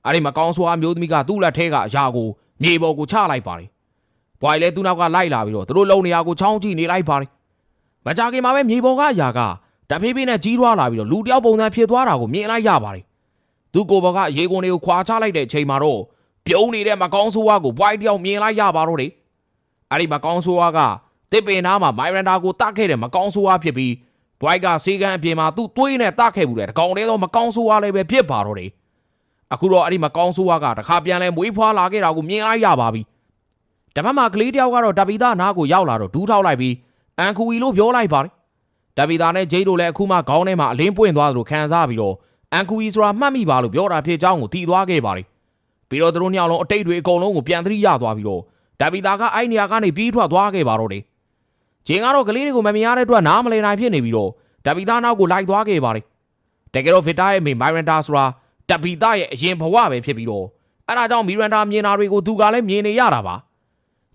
အဲ့ဒီမကောင်းဆိုးရမျိုးသမီးကသူ့လက်ထဲကအရာကိုမြေပေါ်ကိုချလိုက်ပါတယ် ဘွိုင်လဲသူ့နောက်ကလိုက်လာပြီးတော့သူတို့လုံနေရာကိုချောင်းကြည့်နေလိုက်ပါတယ်မကြခင်မှာပဲမြေပေါ်ကအရာကတဖေးဖေးနဲ့ကြီးထွားလာပြီးတော့လူတယောက်ပုံစံဖြစ်သွားတာကိုမြင်လိုက်ရပါတယ်သူကိုဘကရေကုန်တွေကိုခွာချလိုက်တဲ့အချိန်မှာတော့ပြုံးနေတဲ့မကောင်းဆိုးဝါကိုဘွိုင်တယောက်မြင်လိုက်ရပါတော့တယ်အဲ့ဒီမကောင်းဆိုးဝါကတစ်ပင်သားမှာမိုင်ရန်ဒါကိုတတ်ခဲ့တဲ့မကောင်းဆိုးဝါဖြစ်ပြီးဘွိုင်ကစေကန်အပြင်မှာသူ့သွေးနဲ့တတ်ခဲ့ဘူးတဲ့တကောင်တည်းသောမကောင်းဆိုးဝါလည်းပဲဖြစ်ပါတော့တယ်အခုတော့အဲ့ဒီမကောင်းဆိုးဝါကတခါပြန်လဲမွေးဖွားလာခဲ့တာကိုမြင်လိုက်ရပါပြီ တပတ်မှာကလေးတယောက်ကတော့တပီသားနားကိုရောက်လာတော့ဒူးထောက်လိုက်ပြီးအန်ခူဝီလို့ပြောလိုက်ပါတယ်တပီသားနဲ့ဂျိတ်တို့လည်းအခုမှခေါင်းထဲမှာအလင်းပွင့်သွားသလိုခံစားပြီးတော့အန်ခူဝီဆိုတာမှတ်မိပါလို့ပြောတာဖြစ်ကြောင်းကိုတည်သွားခဲ့ပါတယ်ပြီးတော့သူတို့ညောင်လုံးအတိတ်တွေအကုန်လုံးကိုပြန်သတိရသွားပြီးတော့တပီသားကအဲ့နေရာကနေပြီးထွက်သွားခဲ့ပါတော့တယ်ဂျင်းကတော့ကလေးတွေကိုမမြင်ရတဲ့အတွက်နားမလည်နိုင်ဖြစ်နေပြီးတော့တပီသားနောက်ကိုလိုက်သွားခဲ့ပါတယ်တကယ်တော့ဗစ်တာရဲ့မိမိုင်ရန်တာဆိုတာတပီသားရဲ့အရင်ဘဝပဲဖြစ်ပြီးတော့အဲ့ဒါကြောင့်မီရန်တာမြင်တာတွေကိုသူကလည်းမြင်နေရတာပါ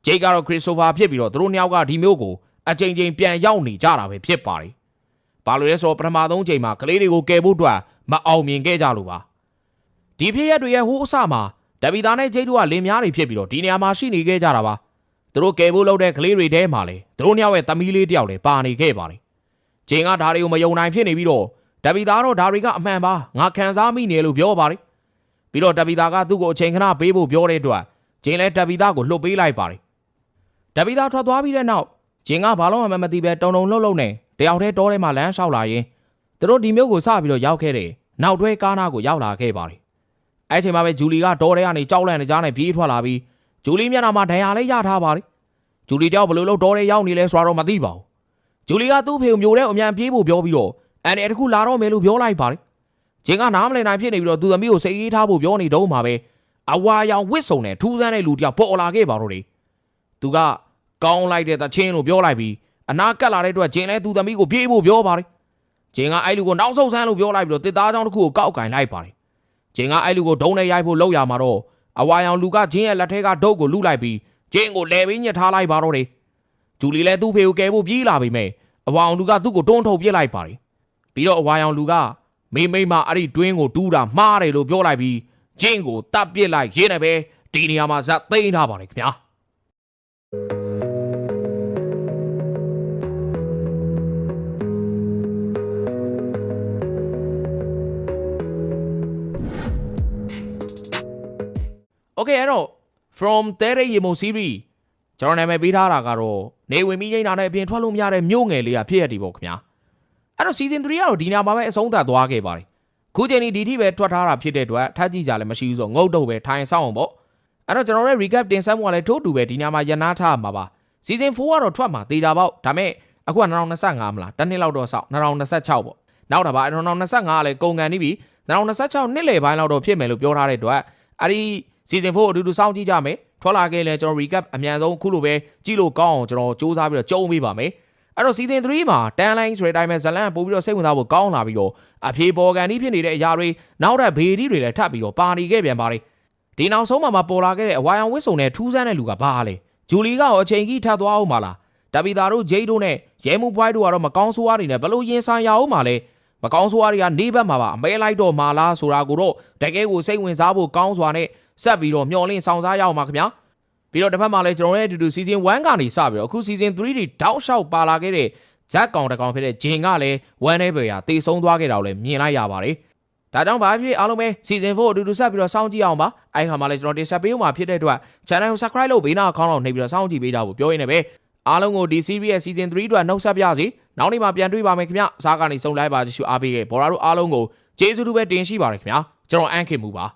ဂျိတ်ကတော့ခရစ်စတိုဖာဖြစ်ပြီးတော့သူတို့နှစ်ယောက်ကဒီမျိုးကိုအချိန်ချင်းပြန်ရောက်နေကြတာပဲဖြစ်ပါတယ်။ဘာလို့လဲဆိုတော့ပထမဆုံးချိန်မှာကလေးတွေကိုကယ်ဖို့အတွက်မအောင်မြင်ခဲ့ကြလို့ပါ။ဒီဖြစ်ရက်တွေရဲ့ဟိုးအစမှာဒဗီသားနဲ့ဂျိတ်တို့ကလင်များတွေဖြစ်ပြီးတော့ဒီနေရာမှာရှိနေခဲ့ကြတာပါ။သူတို့ကယ်ဖို့လုပ်တဲ့ကလေးတွေထဲမှာလေသူတို့နှစ်ယောက်ရဲ့သမီးလေးတယောက်လည်းပါနေခဲ့ပါတယ်။ဂျင်းကဒါတွေကိုမယုံနိုင်ဖြစ်နေပြီးတော့တပီသားတော့ဒါတွေကအမှန်ပါငါခံစားမိနေလို့ပြောပါတယ်ပြီးတော့တပီသားကသူ့ကိုအချိန်ခဏပေးဖို့ပြောတဲ့အတွက်ဂျင်းလည်းတပီသားကိုလှုပ်ပေးလိုက်ပါတယ် တပီသားထွက်သွားပြီးတဲ့နောက်ဂျင်းကဘာလို့မှမသိပဲတုံတုံလှုပ်လှုပ်နေတယောက်တည်းတောထဲမှာလမ်းလျှောက်လာရင်သူတို့ဒီမျိုးကိုစပြီးတော့ရောက်ခဲ့တယ်နောက်တွဲကားနာကိုရောက်လာခဲ့ပါတယ်အဲ့ချိန်မှာပဲဂျူလီကတောထဲကနေကြောက်လန့်နေကြနဲ့ပြေးထွက်လာပြီးဂျူလီမျက်နှာမှာဒဏ်ရာလေးရထားပါတယ်ဂျူလီတယောက်ဘယ်လိုလုပ်တောထဲရောက်နေလဲဆိုတာတော့မသိပါဘူးဂျူလီကသူ့ဖေကိုမျိုးထဲအမြန်ပြေးဖို့ပြောပြီးတော့အန်ဒီတစ်ခုလာတော့မယ်လို့ပြောလိုက်ပါတယ်ဂျင်းကနားမလည်နိုင်ဖြစ်နေပြီးတော့သူသမီးကိုစိတ်အေးထားဖို့ပြောနေတော့မှာပဲအဝါရောင်ဝစ်စုံနဲ့ထူးဆန်းတဲ့လူတစ်ယောက်ပေါ်လာခဲ့ပါတော့တယ် သူကကောင်းလိုက်တဲ့တချင်းလို့ပြောလိုက်ပြီးအနာကတ်လာတဲ့အတွက်ဂျင်းလဲသူသမီးကိုပြေးဖို့ပြောပါတယ်ဂျင်းကအဲ့လူကိုနောက်ဆုတ်ဆန်းလို့ပြောလိုက်ပြီးတော့တစ်သားချောင်းတစ်ခုကိုကောက်ကင်လိုက်ပါတယ်ဂျင်းကအဲ့လူကိုဒုံနဲ့ရိုက်ဖို့လောက်ရမှာတော့အဝါရောင်လူကဂျင်းရဲ့လက်ထဲကဒုတ်ကိုလူလိုက်ပြီးဂျင်းကိုလဲပြီးညှစ်ထားလိုက်ပါတော့တယ်ဂျူလီလည်းသူ့ဖေကိုကယ်ဖို့ပြေးလာပြီမဲ့အဝါရောင်လူကသူ့ကိုတွန်းထုတ်ပစ်လိုက်ပါတယ်ပြီးတော့အဝါရောင်လူကမိမိမအဲ့ဒီတွင်းကိုတူးတာမှားတယ်လို့ပြောလိုက်ပြီးဂျင်းကိုတပ်ပစ်လိုက်ရင်းနဲ့ပဲဒီနေရာမှာဇက်သိမ်းထားပါတယ်ခင်ဗျာ Okay အဲ့တော့ from တဲတဲ့ရေမုံ series ကျွန်တော်နာမည်ပေးထားတာကတော့နေဝင်ပြီးချိန်တာနဲ့အပြင်ထွက်လို့မရတဲ့မြို့ငယ်လေးကဖြစ်ရည်ပေါ့ခင်ဗျာအဲ့တော့ season 3ကတော့ဒီညမှာပဲအဆုံးသတ်သွားခဲ့ပါတယ်ခုချိန်ဒီဒီထိပဲထွက်ထားတာဖြစ်တဲ့အတွက်ထပ်ကြည့်ကြလည်းမရှိဘူးဆိုငုတ်တော့ပဲထိုင်ဆောင်အောင်ပေါ့အဲ့တော့ကျွန်တော်ရဲ့ recap တင်ဆက်မှုကလည်းထိုးတူပဲဒီညမှာရနာထားမှာပါ season 4ကတော့ထွက်မှာတေးတာပေါ့ဒါမဲ့အခုက2025မလားတစ်နှစ်လောက်တော့စောင့်2026ပေါ့နောက်တာပါ2025ကလည်းကုန်ကန်နေပြီ2026နှစ်လယ်ပိုင်းလောက်တော့ဖြစ်မယ်လို့ပြောထားတဲ့အတွက်အဲ့ဒီ season 4အတူတူစောင့်ကြည့်ကြမယ်ထွက်လာခဲ့လဲကျွန်တော် recap အမြန်ဆုံးအခုလိုပဲကြည့်လို့ကောင်းအောင်ကျွန်တော်စူးစမ်းပြီးတော့ကြုံပေးပါမယ်အဲ့တော့ season 3မှာ tan line ဆိုတဲ့အတိုင်းပဲဇလန်ပို့ပြီးတော့စိတ်ဝင်စားဖို့ကောင်းလာပြီးတော့အဖြေပေါ်ကန်ဒီဖြစ်နေတဲ့အရာတွေနောက်ထပ်ဘေဒီတွေလည်းထပ်ပြီးတော့ပါနေခဲ့ပြန်ပါတယ်ဒီနောက်ဆုံးမှာမပေါ်လာခဲ့တဲ့အဝါရောင်ဝစ်စုံနဲ့ထူးဆန်းတဲ့လူကဘာလဲဂျူလီကရောအချိန်ကြီးထပ်သွားအောင်မလားတပီတာတို့ဂျိတ်တို့နဲ့ရဲမှုပွိုင်းတို့ကတော့မကောင်းဆိုးရတွေနဲ့ဘလို့ရင်ဆိုင်ရအောင်မလဲမကောင်းဆိုးရတွေကနေဘက်မှာပါအမဲလိုက်တော့မာလားဆိုတာကိုတော့တကယ်ကိုစိတ်ဝင်စားဖို့ကောင်းစွာနဲ့ ဆက်ပြီးတော့မျှော်လင့်ဆောင်စားရအောင်ပါခင်ဗျာပြီးတော့တစ်ဖက်မှာလည်းကျွန်တော်ရဲ့အတူတူ season 1ကနေစပြီးတော့အခု season 3တွေတောက်လျှောက်ပါလာခဲ့တဲ့ဇက်ကောင်တကောင်ဖြစ်တဲ့ဂျင်ကလည်း1 day ပဲရတေဆုံးသွားခဲ့တာကိုလည်းမြင်လိုက်ရပါတယ်ဒါကြောင့်ဘာဖြစ်အားလုံးပဲ season 4အတူတူဆက်ပြီးတော့စောင့်ကြည့်အောင်ပါအဲ့ခါမှာလည်းကျွန်တော်တင်ဆက်ပေးဦးမှာဖြစ်တဲ့အတွက် channel ကို subscribe လုပ်ဘေးနားအကောင့်တော့နှိပ်ပြီးတော့စောင့်ကြည့်ပေးကြဖို့ပြောရင်းနဲ့ပဲအားလုံးကိုဒီ series ရဲ့ season 3အတွက်နှုတ်ဆက်ပြစီနောက်နေ့မှပြန်တွေ့ပါမယ်ခင်ဗျအစားကနေစုံလိုက်ပါကြည့်ရှုအားပေးခဲ့ဘော်ရာတို့အားလုံးကိုကျေးဇူးတူပဲတင်ရှိပါတယ်ခင်ဗျာကျွန်တော်အန်ခင်မူပါ